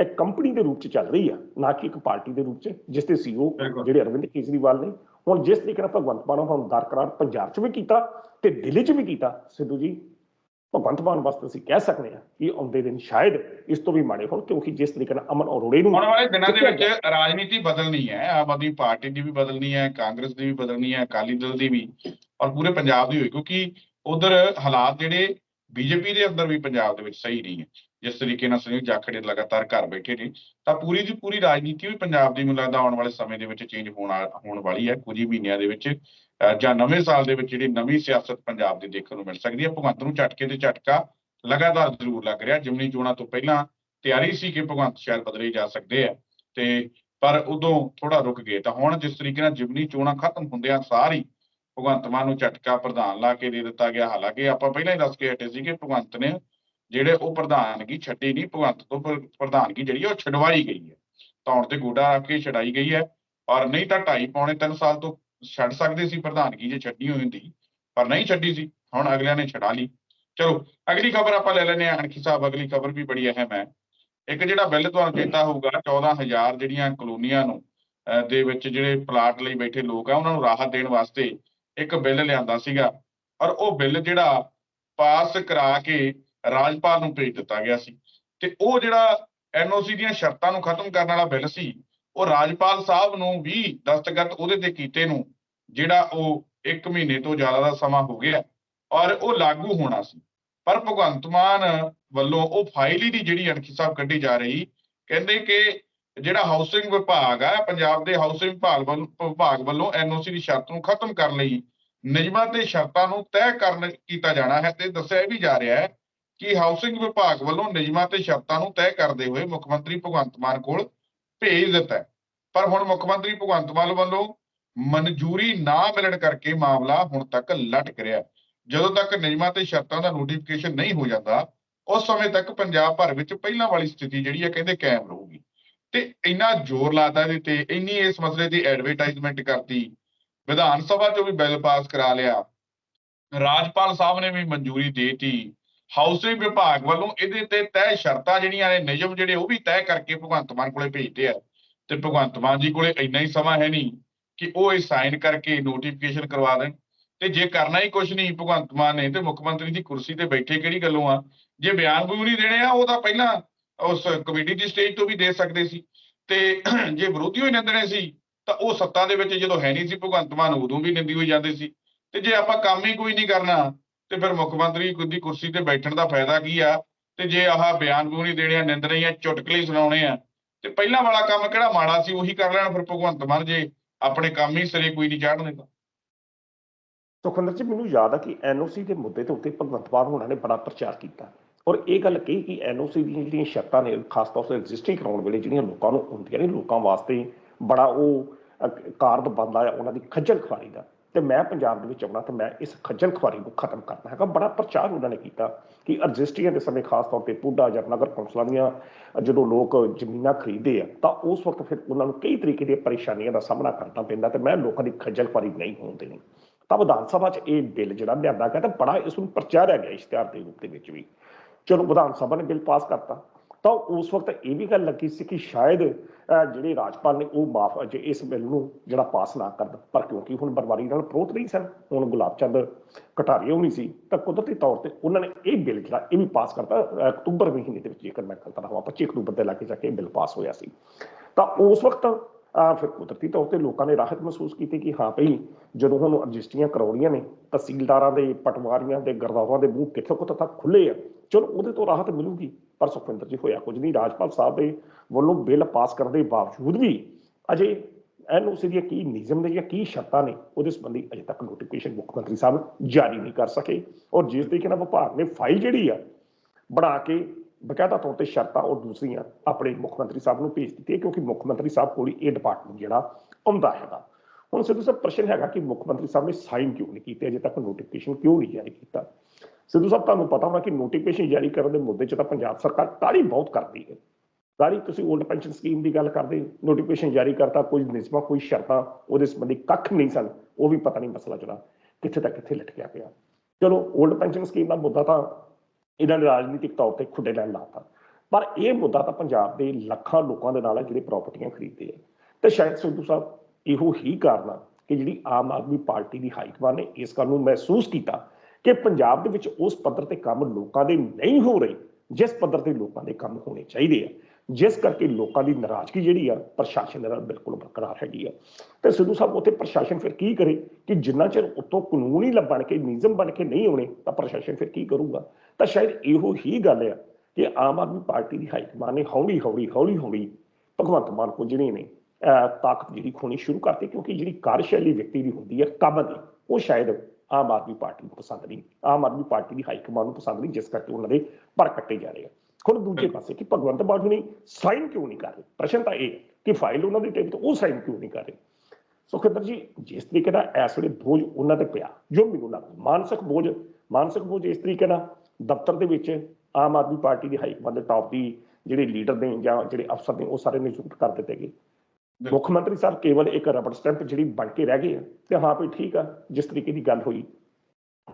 ਇੱਕ ਕੰਪਨੀ ਦੇ ਰੂਪ ਚ ਚੱਲ ਰਹੀ ਆ ਨਾ ਕਿ ਇੱਕ ਪਾਰਟੀ ਦੇ ਰੂਪ ਚ ਜਿਸ ਦੇ ਸੀਓ। ਜਿਹੜੇ ਅਰਵਿੰਦ ਕੇਜਰੀਵਾਲ ਨੇ ਹੁਣ ਜਿਸ ਤਰੀਕੇ ਨਾਲ ਭਗਵੰਤ ਮਾਨ ਹੁਣ ਦਰਕਰਾਰ ਪੰਜਾਬ ਚ ਵੀ ਕੀਤਾ ਤੇ ਦਿੱਲੀ ਚ ਵੀ ਕੀਤਾ ਸਿੱਧੂ ਜੀ ਭਗਵੰਤ ਮਾਨ ਵਾਸਤੇ ਅਸੀਂ ਕਹਿ ਸਕਦੇ ਆ ਕਿ ਆਉਂਦੇ ਦਿਨ ਸ਼ਾਇਦ ਇਸ ਤੋਂ ਵੀ ਮਾੜੇ ਹੋਣ ਕਿਉਂਕਿ ਜਿਸ ਤਰੀਕੇ ਨਾਲ ਅਮਨ ਅਰੋੜੇ ਨੂੰ ਆਉਣ ਵਾਲੇ ਦਿਨਾਂ ਦੇ ਵਿੱਚ ਰਾਜਨੀਤੀ ਬਦਲਣੀ ਹੈ ਆਮ ਆਦਮੀ ਪਾਰਟੀ ਦੀ ਵੀ ਬਦਲਣੀ ਹੈ ਕਾਂਗਰਸ ਦੀ ਵੀ ਬਦਲਣੀ ਹੈ ਅਕਾਲੀ ਦਲ ਦੀ ਵੀ ਔਰ ਪੂਰੇ ਪੰਜਾਬ ਦੀ ਹੋਈ ਕਿਉਂਕਿ ਉਧਰ ਹਾਲਾਤ ਜਿਹੜੇ ਬੀਜੇਪੀ ਦੇ ਅੰਦਰ ਵੀ ਪੰਜਾਬ ਦੇ ਵਿੱਚ ਸਹੀ ਨਹੀਂ ਹੈ। ਜਿਸ ਤਰੀਕੇ ਨਾਲ ਸੁਨੀਲ ਜਾਖੜੇ ਲਗਾਤਾਰ ਘਰ ਬੈਠੇ ਨੇ, ਤਾਂ ਪੂਰੀ ਦੀ ਪੂਰੀ ਰਾਜਨੀਤੀ ਵੀ ਪੰਜਾਬ ਦੀ ਮੈਨੂੰ ਲੱਗਦਾ ਆਉਣ ਵਾਲੇ ਸਮੇਂ ਦੇ ਵਿੱਚ ਚੇਂਜ ਹੋਣ ਹੋਣ ਵਾਲੀ ਹੈ। ਕੁਝ ਮਹੀਨਿਆਂ ਦੇ ਵਿੱਚ ਜਾਂ ਨਵੇਂ ਸਾਲ ਦੇ ਵਿੱਚ ਜਿਹੜੀ ਨਵੀਂ ਸਿਆਸਤ ਪੰਜਾਬ ਦੀ ਦੇਖਣ ਨੂੰ ਮਿਲ ਸਕਦੀ ਹੈ। ਭਗਵੰਤ ਨੂੰ ਝਟਕੇ ਤੇ ਝਟਕਾ ਲਗਾਤਾਰ ਜ਼ਰੂਰ ਲੱਗ ਰਿਹਾ। ਜਿਮਨੀ ਚੋਣਾਂ ਤੋਂ ਪਹਿਲਾਂ ਤਿਆਰੀ ਸੀ ਕਿ ਭਗਵੰਤ ਸ਼ਾਇਦ ਬਦਲੇ ਜਾ ਸਕਦੇ ਆ, ਤੇ ਪਰ ਉਦੋਂ ਥੋੜਾ ਰੁਕ ਗਏ। ਤਾਂ ਹੁਣ ਜਿਸ ਤਰੀਕੇ ਨਾਲ ਜਿਮਨੀ ਚੋਣਾਂ ਖਤਮ ਹੁੰਦਿਆਂ ਸਾਰ ਭਗਵੰਤ ਮਾਨ ਨੂੰ ਝਟਕਾ ਪ੍ਰਧਾਨ ਲਾ ਕੇ ਦੇ ਦਿੱਤਾ ਗਿਆ। ਹਾਲਾਂਕਿ ਆਪਾਂ ਪਹਿਲਾਂ ਹੀ ਦੱਸ ਕੇ ਹਟੇ ਸੀ ਕਿ ਭਗਵੰਤ ਨੇ ਜਿਹੜੇ ਉਹ ਪ੍ਰਧਾਨਗੀ ਛੱਡੀ ਨਹੀਂ ਭਗਵੰਤ ਤੋਂ ਪ੍ਰਧਾਨਗੀ ਜਿਹੜੀ ਉਹ ਛਡਵਾਈ ਗਈ ਹੈ। ਧੌਣ ਤੇ ਗੋਡਾ ਰੱਖ ਕੇ ਛਡਾਈ ਗਈ ਹੈ ਔਰ ਨਹੀਂ ਤਾਂ ਢਾਈ ਪੌਣੇ 3 ਸਾਲ ਤੋਂ ਛੱਡ ਸਕਦੇ ਸੀ ਪ੍ਰਧਾਨਗੀ ਜੇ ਛੱਡਣੀ ਹੋਈ ਹੁੰਦੀ, ਪਰ ਨਹੀਂ ਛੱਡੀ ਸੀ, ਹੁਣ ਅਗਲਿਆਂ ਨੇ ਛਡਾ ਲਈ। ਚਲੋ, ਅਗਲੀ ਖਬਰ ਆਪਾਂ ਲੈ ਲੈਂਦੇ ਹਾਂ ਅਣਖੀ ਸਾਹਿਬ, ਅਗਲੀ ਖਬਰ ਵੀ ਬੜੀ ਅਹਿਮ ਹੈ। ਇੱਕ ਜਿਹੜਾ ਬਿੱਲ ਤੁਹਾਨੂੰ ਚੇਤਾ ਹੋਊਗਾ 14000 ਜਿਹੜੀਆਂ ਕਲੋਨੀਆਂ ਨੂੰ ਦੇ ਵਿੱਚ ਜਿਹੜੇ ਪਲਾਟ ਲਈ ਬੈਠੇ ਲੋਕ ਆ, ਉਹਨਾਂ ਨੂੰ ਰਾਹਤ ਦੇਣ ਵਾਸਤੇ ਇੱਕ ਬਿੱਲ ਲਿਆਂਦਾ ਸੀਗਾ। ਔਰ ਉਹ ਬਿੱਲ ਜਿਹੜਾ ਪਾਸ ਕਰਾ ਕੇ ਰਾਜਪਾਲ ਨੂੰ ਭੇਜ ਦਿੱਤਾ ਗਿਆ ਸੀ। ਤੇ ਉਹ ਜਿਹੜਾ ਐਨਓਸੀ ਦੀਆਂ ਸ਼ਰਤਾਂ ਨੂੰ ਖਤਮ ਕਰਨ ਵਾਲਾ ਬਿੱਲ ਸੀ, ਉਹ ਰਾਜਪਾਲ ਸਾਹਿਬ ਨੂੰ ਵੀ ਦਸਤਖਤ ਉਹਦੇ ਤੇ ਕੀਤੇ ਨੂੰ, ਜਿਹੜਾ ਉਹ 1 ਮਹੀਨੇ ਤੋਂ ਜ਼ਿਆਦਾ ਦਾ ਸਮਾਂ ਹੋ ਗਿਆ ਔਰ ਉਹ ਲਾਗੂ ਹੋਣਾ ਸੀ। ਪਰ ਭਗਵੰਤ ਮਾਨ ਵੱਲੋਂ ਉਹ ਫਾਈਲ ਹੀ ਦੀ ਜਿਹੜੀ ਅਣਖੀ ਸਾਹਿਬ ਕੱਢੀ ਜਾ ਰਹੀ, ਕਹਿੰਦੇ ਕਿ ਜਿਹੜਾ ਹਾਊਸਿੰਗ ਵਿਭਾਗ ਆ, ਪੰਜਾਬ ਦੇ ਹਾਊਸਿੰਗ ਵਿਭਾਗ ਵੱਲੋਂ ਵਿਭਾਗ ਵੱਲੋਂ ਐਨਓਸੀ ਦੀ ਸ਼ਰਤ ਨੂੰ ਖਤਮ ਕਰਨ ਲਈ ਨਿਯਮਾਂ ਤੇ ਸ਼ਰਤਾਂ ਨੂੰ ਤੈਅ ਕਰਨ ਕੀਤਾ ਜਾਣਾ ਹੈ ਤੇ ਦੱਸਿਆ ਵੀ ਜਾ ਰਿਹਾ ਹੈ ਕਿ ਹਾਊਸਿੰਗ ਵਿਭਾਗ ਵੱਲੋਂ ਨਿਯਮਾਂ ਤੇ ਸ਼ਰਤਾਂ ਨੂੰ ਤੈਅ ਕਰਦੇ ਹੋਏ ਮੁੱਖ ਮੰਤਰੀ ਭਗਵੰਤ ਮਾਨ ਕੋਲ ਭੇਜ ਦਿੱਤਾ ਪਰ ਹੁਣ ਮੁੱਖ ਮੰਤਰੀ ਭਗਵੰਤ ਮਾਨ ਵੱਲੋਂ ਮਨਜ਼ੂਰੀ ਨਾ ਮਿਲਣ ਕਰਕੇ ਮਾਮਲਾ ਹੁਣ ਤੱਕ ਲਟਕ ਰਿਹਾ ਜਦੋਂ ਤੱਕ ਨਿਯਮਾਂ ਤੇ ਸ਼ਰਤਾਂ ਦਾ ਨੋਟੀਫਿਕੇਸ਼ਨ ਨਹੀਂ ਹੋ ਜਾਂਦਾ, ਉਸ ਸਮੇਂ ਤੱਕ ਪੰਜਾਬ ਭਰ ਵਿੱਚ ਪਹਿਲਾਂ ਵਾਲੀ ਸਥਿਤੀ ਜਿਹੜੀ ਹੈ ਕਹਿੰਦੇ ਕਾਇਮ ਰਹੂਗੀ। ਤੇ ਇੰਨਾ ਜ਼ੋਰ ਲਾਤਾ ਇਹਦੇ ਤੇ, ਇੰਨੀ ਇਸ ਮਸਲੇ ਦੀ ਐਡਵਰਟਾਈਜ਼ਮੈਂਟ ਕਰਤੀ। ਵਿਧਾਨ ਸਭਾ ਚੋਂ ਵੀ ਬਿੱਲ ਪਾਸ ਕਰਾ ਲਿਆ। ਰਾਜਪਾਲ ਸਾਹਿਬ ਨੇ ਵੀ ਮਨਜ਼ੂਰੀ ਦੇਤੀ। ਹਾਊਸਿੰਗ ਵਿਭਾਗ ਵੱਲੋਂ ਇਹਦੇ ਤੇ ਤੈਅ ਸ਼ਰਤਾਂ ਜਿਹੜੀਆਂ ਨੇ, ਨਿਯਮ ਜਿਹੜੇ ਉਹ ਵੀ ਤੈਅ ਕਰਕੇ ਭਗਵੰਤ ਮਾਨ ਕੋਲੇ ਭੇਜਦੇ ਆ। ਤੇ ਭਗਵੰਤ ਮਾਨ ਜੀ ਕੋਲੇ ਇੰਨਾ ਹੀ ਸਮਾਂ ਹੈ ਨਹੀਂ ਕਿ ਉਹ ਇਹ ਸਾਈਨ ਕਰਕੇ ਨੋਟੀਫਿਕੇਸ਼ਨ ਕਰਵਾ ਦੇਣ। ਤੇ ਜੇ ਕਰਨਾ ਹੀ ਕੁਝ ਨਹੀਂ ਭਗਵੰਤ ਮਾਨ ਨੇ, ਤੇ ਮੁੱਖ ਮੰਤਰੀ ਦੀ ਕੁਰਸੀ ਤੇ ਬੈਠੇ ਕਿਹੜੀ ਗੱਲੋਂ ਆ? ਜੇ ਬਿਆਨ ਬੂਨ ਨਹੀਂ ਦੇਣੇ ਆ, ਉਹ ਤਾਂ ਪਹਿਲਾਂ ਉਸ ਕਮੇਟੀ ਦੀ ਸਟੇਜ ਤੋਂ ਵੀ ਦੇ ਸਕਦੇ ਸੀ। ਤੇ ਜੇ ਵਿਰੋਧੀ ਹੋਈ ਨਿੰਦਣੇ ਸੀ, ਤਾਂ ਉਹ ਸੱਤਾ ਦੇ ਵਿੱਚ ਜਦੋਂ ਹੈ ਨਹੀਂ ਸੀ ਭਗਵੰਤ ਮਾਨ, ਉਦੋਂ ਵੀ ਨਿੰਦੀ ਹੋਈ ਜਾਂਦੇ ਸੀ। ਤੇ ਜੇ ਆਪਾਂ ਕੰਮ ਹੀ ਕੋਈ ਨਹੀਂ ਕਰਨਾ ਤੇ ਫਿਰ ਮੁੱਖ ਮੰਤਰੀ ਦੀ ਕੁਰਸੀ ਤੇ ਬੈਠਣ ਦਾ ਫਾਇਦਾ ਕੀ ਆ? ਤੇ ਜੇ ਆਹ ਬਿਆਨ ਬੂਨ ਨਹੀਂ ਦੇਣੇ ਆ ਨਿੰਦਣੇ ਹੀ ਆ ਚੁਟਕਲੇ ਸੁਣਾਉਣੇ ਆ ਤੇ ਪਹਿਲਾਂ ਵਾਲਾ ਕੰਮ ਕਿਹੜਾ ਮਾੜਾ ਸੀ ਉਹੀ ਕਰ ਲੈਣ ਫਿਰ ਭਗਵੰਤ ਮਾਨ ਜੇ ਆਪਣੇ ਕੰਮ ਹੀ ਸਿਰੇ ਕੋਈ ਨਹੀਂ ਚਾੜਨੇ ਤਾਂ ਸੁਖਵਿੰਦਰ ਜੀ ਮੈਨੂੰ ਯਾਦ ਆ ਕਿ ਐਨਓਸੀ ਦੇ ਮੁੱਦੇ ਦੇ ਉੱਤੇ ਭਗਵੰਤ ਮਾਨ ਹੋਣਾ ਨੇ ਬੜਾ ਪ੍ਰਚਾਰ ਕੀਤਾ। ਔਰ ਇਹ ਗੱਲ ਕਹੀ ਕਿ ਐਨਓਸੀ ਦੀਆਂ ਜਿਹੜੀਆਂ ਸ਼ਰਤਾਂ ਨੇ ਖਾਸ ਤੌਰ ਤੇ ਰਜਿਸਟਰੀ ਕਰਾਉਣ ਵੇਲੇ ਜਿਹੜੀਆਂ ਲੋਕਾਂ ਨੂੰ ਹੁੰਦੀਆਂ ਨੇ ਲੋਕਾਂ ਵਾਸਤੇ ਬੜਾ ਉਹ ਅਹ, ਕਾਰਡ ਬਣਦਾ ਆ ਉਹਨਾਂ ਦੀ ਖੱਜਲ ਖੁਆਰੀ ਦਾ। ਤੇ ਮੈਂ ਪੰਜਾਬ ਦੇ ਵਿੱਚ ਆਉਣਾ ਤੇ ਮੈਂ ਇਸ ਖੱਜਲ ਖੁਆਰੀ ਨੂੰ ਖਤਮ ਕਰਨਾ ਹੈਗਾ। ਬੜਾ ਪ੍ਰਚਾਰ ਉਹਨਾਂ ਨੇ ਕੀਤਾ ਕਿ ਰਜਿਸਟਰੀਆਂ ਦੇ ਸਮੇਂ ਖਾਸ ਤੌਰ ਤੇ ਪੁੱਡਾ ਜਾਂ ਨਗਰ ਕੌਂਸਲਾਂ ਦੀਆਂ ਜਦੋਂ ਲੋਕ ਜ਼ਮੀਨਾਂ ਖਰੀਦੇ ਆ, ਤਾਂ ਉਸ ਵਕਤ ਫਿਰ ਉਹਨਾਂ ਨੂੰ ਕਈ ਤਰੀਕੇ ਦੀਆਂ ਪਰੇਸ਼ਾਨੀਆਂ ਦਾ ਸਾਹਮਣਾ ਕਰਨਾ ਪੈਂਦਾ ਤੇ ਮੈਂ ਲੋਕਾਂ ਦੀ ਖੱਜਲ ਖੁਆਰੀ ਨਹੀਂ ਹੋਣ ਦੇਣੀ। ਤਾਂ ਵਿਧਾਨ ਸਭਾ 'ਚ ਇਹ ਬਿੱਲ ਜਿਹੜਾ ਲਿਆਂਦਾ ਗਿਆ ਤਾਂ ਬੜਾ ਇਸ ਨੂੰ ਪ੍ਰਚਾਰਿਆ ਗਿਆ ਇਸ਼ਤਿਹਾਰ ਦੇ ਰੂਪ ਦੇ ਵਿੱਚ ਵੀ। ਚਲੋ ਵਿਧਾਨ ਸਭਾ ਨੇ ਬਿੱਲ ਪਾਸ ਕਰਤਾ। ਤਾਂ ਉਸ ਵਕਤ ਇਹ ਵੀ ਗੱਲ ਲੱਗੀ ਸੀ ਕਿ ਸ਼ਾਇਦ ਜਿਹੜੇ ਰਾਜਪਾਲ ਨੇ ਉਹ ਮਾਫ ਅਜੇ ਇਸ ਬਿੱਲ ਨੂੰ ਜਿਹੜਾ ਪਾਸ ਨਾ ਕਰਨ ਪਰ ਕਿਉਂਕਿ ਹੁਣ ਬਰਵਾਰੀ ਨਾਲ ਪ੍ਰੋਤ ਨਹੀਂ ਸਨ, ਹੁਣ ਗੁਲਾਬ ਚੰਦ ਕਟਾਰੀਆ ਹੋਣੀ ਸੀ, ਤਾਂ ਕੁਦਰਤੀ ਤੌਰ ਤੇ ਉਹਨਾਂ ਨੇ ਇਹ ਬਿੱਲ ਜਿਹੜਾ ਇਹ ਵੀ ਪਾਸ ਕਰਤਾ ਅਕਤੂਬਰ ਮਹੀਨੇ ਦੇ ਵਿੱਚ, ਜੇਕਰ ਮੈਂ ਗਲਤ ਨਾ ਹੋਵਾਂ 25 ਅਕਤੂਬਰ ਦੇ ਲਾਗੇ ਜਾ ਕੇ ਇਹ ਬਿੱਲ ਪਾਸ ਹੋਇਆ ਸੀ। ਤਾਂ ਉਸ ਵਕਤ ਆ ਫਿਰ ਕੁਦਰਤੀ ਤੌਰ ਤੇ ਲੋਕਾਂ ਨੇ ਰਾਹਤ ਮਹਿਸੂਸ ਕੀਤੀ ਕਿ ਹਾਂ ਭਈ, ਜਦੋਂ ਹੁਣ ਰਜਿਸਟਰੀਆਂ ਕਰਾਉਣੀਆਂ ਨੇ, ਤਹਿਸੀਲਦਾਰਾਂ ਦੇ ਪਟਵਾਰੀਆਂ ਦੇ ਗਰਦਾਵਾਂ ਦੇ ਮੂੰਹ ਕਿੱਥੋਂ ਕਿੱਥੋਂ ਤੱਕ ਖੁੱਲੇ ਆ, ਚਲੋ ਉਹਦੇ ਤੋਂ ਰਾਹਤ ਮਿਲੂਗੀ। ਪਰ ਸੁਖਵਿੰਦਰ ਜੀ ਹੋਇਆ ਕੁਝ ਨਹੀਂ। ਰਾਜਪਾਲ ਸਾਹਿਬ ਦੇ ਵੱਲੋਂ ਬਿੱਲ ਪਾਸ ਕਰਨ ਦੇ ਬਾਵਜੂਦ ਵੀ ਅਜੇ ਐਨਓਸੀ ਦੀਆਂ ਕੀ ਨਿਯਮ ਨੇ ਜਾਂ ਕੀ ਸ਼ਰਤਾਂ ਨੇ, ਉਹਦੇ ਸੰਬੰਧੀ ਅਜੇ ਤੱਕ ਨੋਟੀਫਿਕੇਸ਼ਨ ਮੁੱਖ ਮੰਤਰੀ ਸਾਹਿਬ ਜਾਰੀ ਨਹੀਂ ਕਰ ਸਕੇ। ਔਰ ਜਿਸ ਤਰੀਕੇ ਨਾਲ ਵਿਭਾਗ ਨੇ ਫਾਈਲ ਜਿਹੜੀ ਆ ਬਣਾ ਕੇ ਬਕਾਇਦਾ ਤੌਰ ਤੇ ਸ਼ਰਤਾਂ ਔਰ ਦੂਸਰੀਆਂ ਆਪਣੇ ਮੁੱਖ ਮੰਤਰੀ ਸਾਹਿਬ ਨੂੰ ਭੇਜ ਦਿੱਤੀ ਹੈ ਕਿਉਂਕਿ ਮੁੱਖ ਮੰਤਰੀ ਸਾਹਿਬ ਕੋਲ ਹੀ ਇਹ ਡਿਪਾਰਟਮੈਂਟ ਜਿਹੜਾ ਆਉਂਦਾ ਹੈਗਾ। ਹੁਣ ਸਿੱਧੂ ਸਾਹਿਬ ਪ੍ਰਸ਼ਨ ਹੈਗਾ ਕਿ ਮੁੱਖ ਮੰਤਰੀ ਸਾਹਿਬ ਨੇ ਸਾਈਨ ਕਿਉਂ ਨਹੀਂ ਕੀਤੇ? ਅਜੇ ਤੱਕ ਨੋਟੀਫਿਕੇਸ਼ਨ ਕਿਉਂ ਨਹੀਂ ਜਾਰੀ ਕੀਤਾ? ਸਿੱਧੂ ਸਾਹਿਬ, ਤੁਹਾਨੂੰ ਪਤਾ ਹੋਣਾ ਕਿ ਨੋਟੀਫਿਕੇਸ਼ਨ ਜਾਰੀ ਕਰਨ ਦੇ ਮੁੱਦੇ 'ਚ ਤਾਂ ਪੰਜਾਬ ਸਰਕਾਰ ਤਾੜੀ ਬਹੁਤ ਕਰਦੀ ਹੈ। ਤਾੜੀ ਤੁਸੀਂ 올ਡ ਪੈਨਸ਼ਨ ਸਕੀਮ ਦੀ ਗੱਲ ਕਰਦੇ ਨੋਟੀਫਿਕੇਸ਼ਨ ਜਾਰੀ ਕਰਤਾ, ਕੋਈ ਨਿਯਮਾਂ ਕੋਈ ਸ਼ਰਤਾਂ, ਉਹਦੇ ਸੰਬੰਧੀ ਕੱਖ ਨਹੀਂ ਸਨ, ਉਹ ਵੀ ਪਤਾ ਨਹੀਂ ਮਸਲਾ ਜਿਹੜਾ ਕਿੱਥੇ ਤੱਕ ਕਿੱਥੇ ਲਟਕਿਆ ਪਿਆ। ਚਲੋ 올ਡ ਪੈਨਸ਼ਨ ਸਕੀਮ ਦਾ ਮੁੱਦਾ ਤਾਂ ਇਹਨਾਂ ਨੇ ਰਾਜਨੀਤਿਕ ਤੌਰ ਤੇ ਖੁੱਡੇ ਲੈਣ ਲਾਤਾ ਪਰ ਇਹ ਮੁੱਦਾ ਤਾਂ ਪੰਜਾਬ ਦੇ ਲੱਖਾਂ ਲੋਕਾਂ ਦੇ ਨਾਲ ਹੈ ਜਿਹੜੇ ਪ੍ਰਾਪਰਟੀਆਂ ਖਰੀਦਦੇ ਆ। ਤੇ ਸ਼ਾਇਦ ਸਿੱਧੂ ਸਾਹਿਬ, ਇਹੋ ਹੀ ਕਾਰਨ ਆ ਕਿ ਜਿਹੜੀ ਆਮ ਆਦਮੀ ਪਾਰਟੀ ਦੀ ਹਾਈਕਮਾਨ ਨੇ ਇਸ ਗੱਲ ਨੂੰ ਮਹਿਸੂਸ ਕੀਤਾ ਕਿ ਪੰਜਾਬ ਦੇ ਵਿੱਚ ਉਸ ਪੱਧਰ ਤੇ ਕੰਮ ਲੋਕਾਂ ਦੇ ਨਹੀਂ ਹੋ ਰਹੇ, ਜਿਸ ਪੱਧਰ ਤੇ ਲੋਕਾਂ ਦੇ ਕੰਮ ਹੋਣੇ ਚਾਹੀਦੇ ਆ। ਜਿਸ ਕਰਕੇ ਲੋਕਾਂ ਦੀ ਨਾਰਾਜ਼ਗੀ ਜਿਹੜੀ ਆ, ਪ੍ਰਸ਼ਾਸਨ ਦੇ ਨਾਲ ਬਿਲਕੁਲ ਬਰਕਰਾਰ ਹੈਗੀ ਆ। ਤੇ ਸਿੱਧੂ ਸਾਹਿਬ, ਉੱਥੇ ਪ੍ਰਸ਼ਾਸਨ ਫਿਰ ਕੀ ਕਰੇ ਕਿ ਜਿੰਨਾ ਚਿਰ ਉੱਤੋਂ ਕਾਨੂੰਨ ਹੀ ਲੱਭਣ ਕੇ, ਨਿਯਮ ਬਣ ਕੇ ਨਹੀਂ ਆਉਣੇ, ਤਾਂ ਪ੍ਰਸ਼ਾਸਨ ਫਿਰ ਕੀ ਕਰੂਗਾ? ਤਾਂ ਸ਼ਾਇਦ ਇਹੋ ਹੀ ਗੱਲ ਆ ਕਿ ਆਮ ਆਦਮੀ ਪਾਰਟੀ ਦੀ ਹਾਈਕਮਾਨ ਨੇ ਹੌਲੀ ਹੌਲੀ ਹੌਲੀ ਹੌਲੀ ਭਗਵੰਤ ਮਾਨ ਕੋਲ ਜਿਹੜੀ ਨੇ ਤਾਕਤ ਜਿਹੜੀ ਖੋਣੀ ਸ਼ੁਰੂ ਕਰਤੀ, ਕਿਉਂਕਿ ਜਿਹੜੀ ਕਾਰਜਸ਼ੈਲੀ ਵਿਅਕਤੀ ਦੀ ਹੁੰਦੀ ਹੈ ਕੰਮ ਦੀ, ਉਹ ਸ਼ਾਇਦ ਆਮ ਆਦਮੀ ਪਾਰਟੀ ਨੂੰ ਪਸੰਦ ਨਹੀਂ ਆਮ ਆਦਮੀ ਪਾਰਟੀ ਦੀ ਹਾਈਕਮਾਨ ਨੂੰ ਪਸੰਦ ਨਹੀਂ ਜਿਸ ਕਰਕੇ ਉਹਨਾਂ ਦੇ ਪਰ ਕੱਟੇ ਜਾ ਰਹੇ ਆ। ਹੁਣ ਦੂਜੇ ਪਾਸੇ ਕਿ ਭਗਵੰਤ ਮਾਨ ਨੇ ਸਾਈਨ ਕਿਉਂ ਨਹੀਂ ਕਰ ਰਹੇ? ਪ੍ਰਸ਼ਨ ਤਾਂ ਇਹ ਕਿ ਫਾਈਲ ਉਹਨਾਂ ਦੀ ਟੇਬਲ ਤੇ ਉਹ ਸਾਈਨ ਕਿਉਂ ਨਹੀਂ ਕਰ ਰਹੇ? ਸੁਖਿੰਦਰ ਜੀ ਜਿਸ ਤਰੀਕੇ ਦਾ ਇਸ ਵੇਲੇ ਬੋਝ ਉਹਨਾਂ ਤੇ ਪਿਆ ਜੋ ਮੈਨੂੰ ਲੱਗਦਾ ਮਾਨਸਿਕ ਬੋਝ ਮਾਨਸਿਕ ਬੋਝ ਇਸ ਤਰੀਕੇ ਨਾਲ ਦਫ਼ਤਰ ਦੇ ਵਿੱਚ ਆਮ ਆਦਮੀ ਪਾਰਟੀ ਦੀ ਹਾਈਕਮਾਨ ਦੇ ਟਾਪ ਦੀ ਜਿਹੜੇ ਲੀਡਰ ਨੇ ਜਾਂ ਜਿਹੜੇ ਅਫਸਰ ਨੇ ਉਹ ਸਾਰੇ ਨਿਯੁਕਤ ਕਰ ਦਿੱਤੇ ਗਏ। ਮੁੱਖ ਮੰਤਰੀ ਸਾਹਿਬ ਕੇਵਲ ਇੱਕ ਰਬੜ ਸਟੈਂਪ ਜਿਹੜੀ ਬਣ ਕੇ ਰਹਿ ਗਏ ਆ, ਤੇ ਹਾਂ ਵੀ ਠੀਕ ਆ, ਜਿਸ ਤਰੀਕੇ ਦੀ ਗੱਲ ਹੋਈ,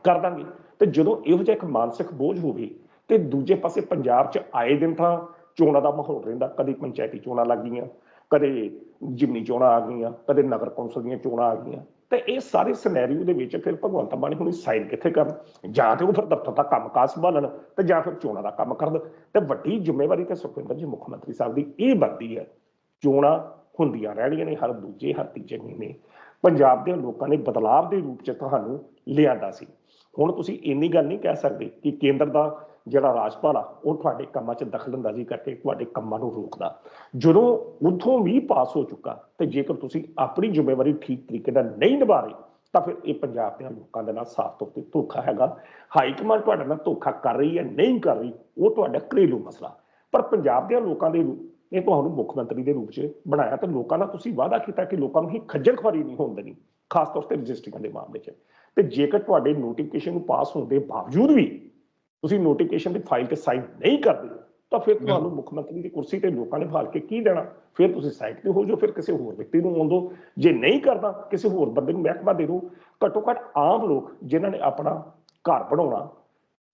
ਕਰ ਦਾਂਗੇ। ਤੇ ਜਦੋਂ ਇਹੋ ਜਿਹਾ ਇੱਕ ਮਾਨਸਿਕ ਬੋਝ ਹੋਵੇ, ਤੇ ਦੂਜੇ ਪਾਸੇ ਪੰਜਾਬ 'ਚ ਆਏ ਦਿਨ ਤਾਂ ਚੋਣਾਂ ਦਾ ਮਾਹੌਲ ਰਹਿੰਦਾ। ਕਦੇ ਪੰਚਾਇਤੀ ਚੋਣਾਂ ਲੱਗ ਗਈਆਂ, ਕਦੇ ਜਿਮਨੀ ਚੋਣਾਂ ਆ ਗਈਆਂ, ਕਦੇ ਨਗਰ ਕੌਂਸਲ ਦੀਆਂ ਚੋਣਾਂ ਆ ਗਈਆਂ। ਤੇ ਇਹ ਸਾਰੇ ਸਿਨੈਰੀਓ ਦੇ ਵਿੱਚ ਫਿਰ ਭਗਵੰਤ ਮਾਨ ਹੁਣੀ ਸਾਈਨ ਕਿੱਥੇ ਕਰਨ? ਜਾਂ ਤੇ ਉਹ ਫਿਰ ਦਫ਼ਤਰ ਦਾ ਕੰਮਕਾਜ ਸੰਭਾਲਣ, ਤੇ ਜਾਂ ਫਿਰ ਚੋਣਾਂ ਦਾ ਕੰਮ ਕਰਨ। ਤੇ ਵੱਡੀ ਜ਼ਿੰਮੇਵਾਰੀ ਤੇ ਸੁਖਵਿੰਦਰ ਜੀ ਮੁੱਖ ਮੰਤਰੀ ਸਾਹਿਬ ਦੀ ਇਹ ਬਣਦੀ ਹੈ, ਚੋਣਾਂ ਹੁੰਦੀਆਂ ਰਹਿਣੀਆਂ ਨੇ, ਹਰ ਦੂਜੇ, ਹਰ ਤੀਜੇ ਮਹੀਨੇ। ਪੰਜਾਬ ਦੇ ਲੋਕਾਂ ਨੇ ਬਦਲਾਵ ਦੇ ਰੂਪ ਚ ਤੁਹਾਨੂੰ ਲਿਆਂਦਾ ਸੀ। ਹੁਣ ਤੁਸੀਂ ਇੰਨੀ ਗੱਲ ਨਹੀਂ ਕਹਿ ਸਕਦੇ ਕਿ ਕੇਂਦਰ ਦਾ ਜਿਹੜਾ ਰਾਜਪਾਲ ਆ, ਉਹ ਤੁਹਾਡੇ ਕੰਮਾਂ 'ਚ ਦਖਲਅੰਦਾਜ਼ੀ ਕਰਕੇ ਤੁਹਾਡੇ ਕੰਮਾਂ ਨੂੰ ਰੋਕਦਾ। ਜਦੋਂ ਉਥੋਂ ਵੀ ਪਾਸ ਹੋ ਚੁੱਕਾ ਤੇ ਜੇਕਰ ਤੁਸੀਂ ਆਪਣੀ ਜ਼ਿੰਮੇਵਾਰੀ ਠੀਕ ਤਰੀਕੇ ਨਾਲ ਨਹੀਂ ਨਿਭਾ ਰਹੇ, ਤਾਂ ਫਿਰ ਇਹ ਪੰਜਾਬ ਦੇ ਲੋਕਾਂ ਦੇ ਨਾਲ ਸਾਫ਼ ਤੌਰ ਤੇ ਧੋਖਾ ਹੈਗਾ। ਹਾਈ ਕਮਾਂਡ ਤੁਹਾਡੇ ਨਾਲ ਧੋਖਾ ਕਰ ਰਹੀ ਹੈ ਨਹੀਂ ਕਰ ਰਹੀ, ਉਹ ਤੁਹਾਡਾ ਘਰੇਲੂ ਮਸਲਾ। ਪਰ ਪੰਜਾਬ ਦੇ ਲੋਕਾਂ ਦੇ ਇਹ ਤੁਹਾਨੂੰ ਮੁੱਖ ਮੰਤਰੀ ਦੇ ਰੂਪ 'ਚ ਬਣਾਇਆ ਤੇ ਲੋਕਾਂ ਨਾਲ ਤੁਸੀਂ ਵਾਅਦਾ ਕੀਤਾ ਕਿ ਲੋਕਾਂ ਨੂੰ ਹੀ ਖੱਜਲ ਖਵਾਰੀ ਨਹੀਂ ਹੋਣ ਦੇਣੀ ਖਾਸ ਤੌਰ ਤੇ ਰਜਿਸਟਰੀਆਂ ਦੇ ਮਾਮਲੇ 'ਚ। ਤੇ ਜੇਕਰ ਤੁਹਾਡੇ ਨੋਟੀਫਿਕੇਸ਼ਨ ਨੂੰ ਪਾਸ ਹੋਣ ਦੇ ਬਾਵਜੂਦ ਵੀ ਤੁਸੀਂ ਨੋਟੀਫਿਕੇਸ਼ਨ ਦੀ ਫਾਈਲ ਤੇ ਸਾਈਨ ਨਹੀਂ ਕਰਦੇ ਤਾਂ ਫਿਰ ਤੁਹਾਨੂੰ ਮੁੱਖ ਮੰਤਰੀ ਦੀ ਕੁਰਸੀ ਤੇ ਲੋਕਾਂ ਨੇ ਭਾਲ ਕੇ ਕੀ ਦੇਣਾ? ਫਿਰ ਤੁਸੀਂ ਸਾਈਡ ਤੇ ਹੋ ਜਾਓ ਫਿਰ ਕਿਸੇ ਹੋਰ ਵਿਅਕਤੀ ਨੂੰ ਆਉਣ ਦਿਓ ਜੇ ਨਹੀਂ ਕਰਦਾ ਕਿਸੇ ਹੋਰ ਬੰਦੇ ਨੂੰ ਮਹਿਕਮਾ ਦੇ ਦਿਓ। ਘੱਟੋ ਘੱਟ ਆਮ ਲੋਕ ਜਿਨ੍ਹਾਂ ਨੇ ਆਪਣਾ ਘਰ ਬਣਾਉਣਾ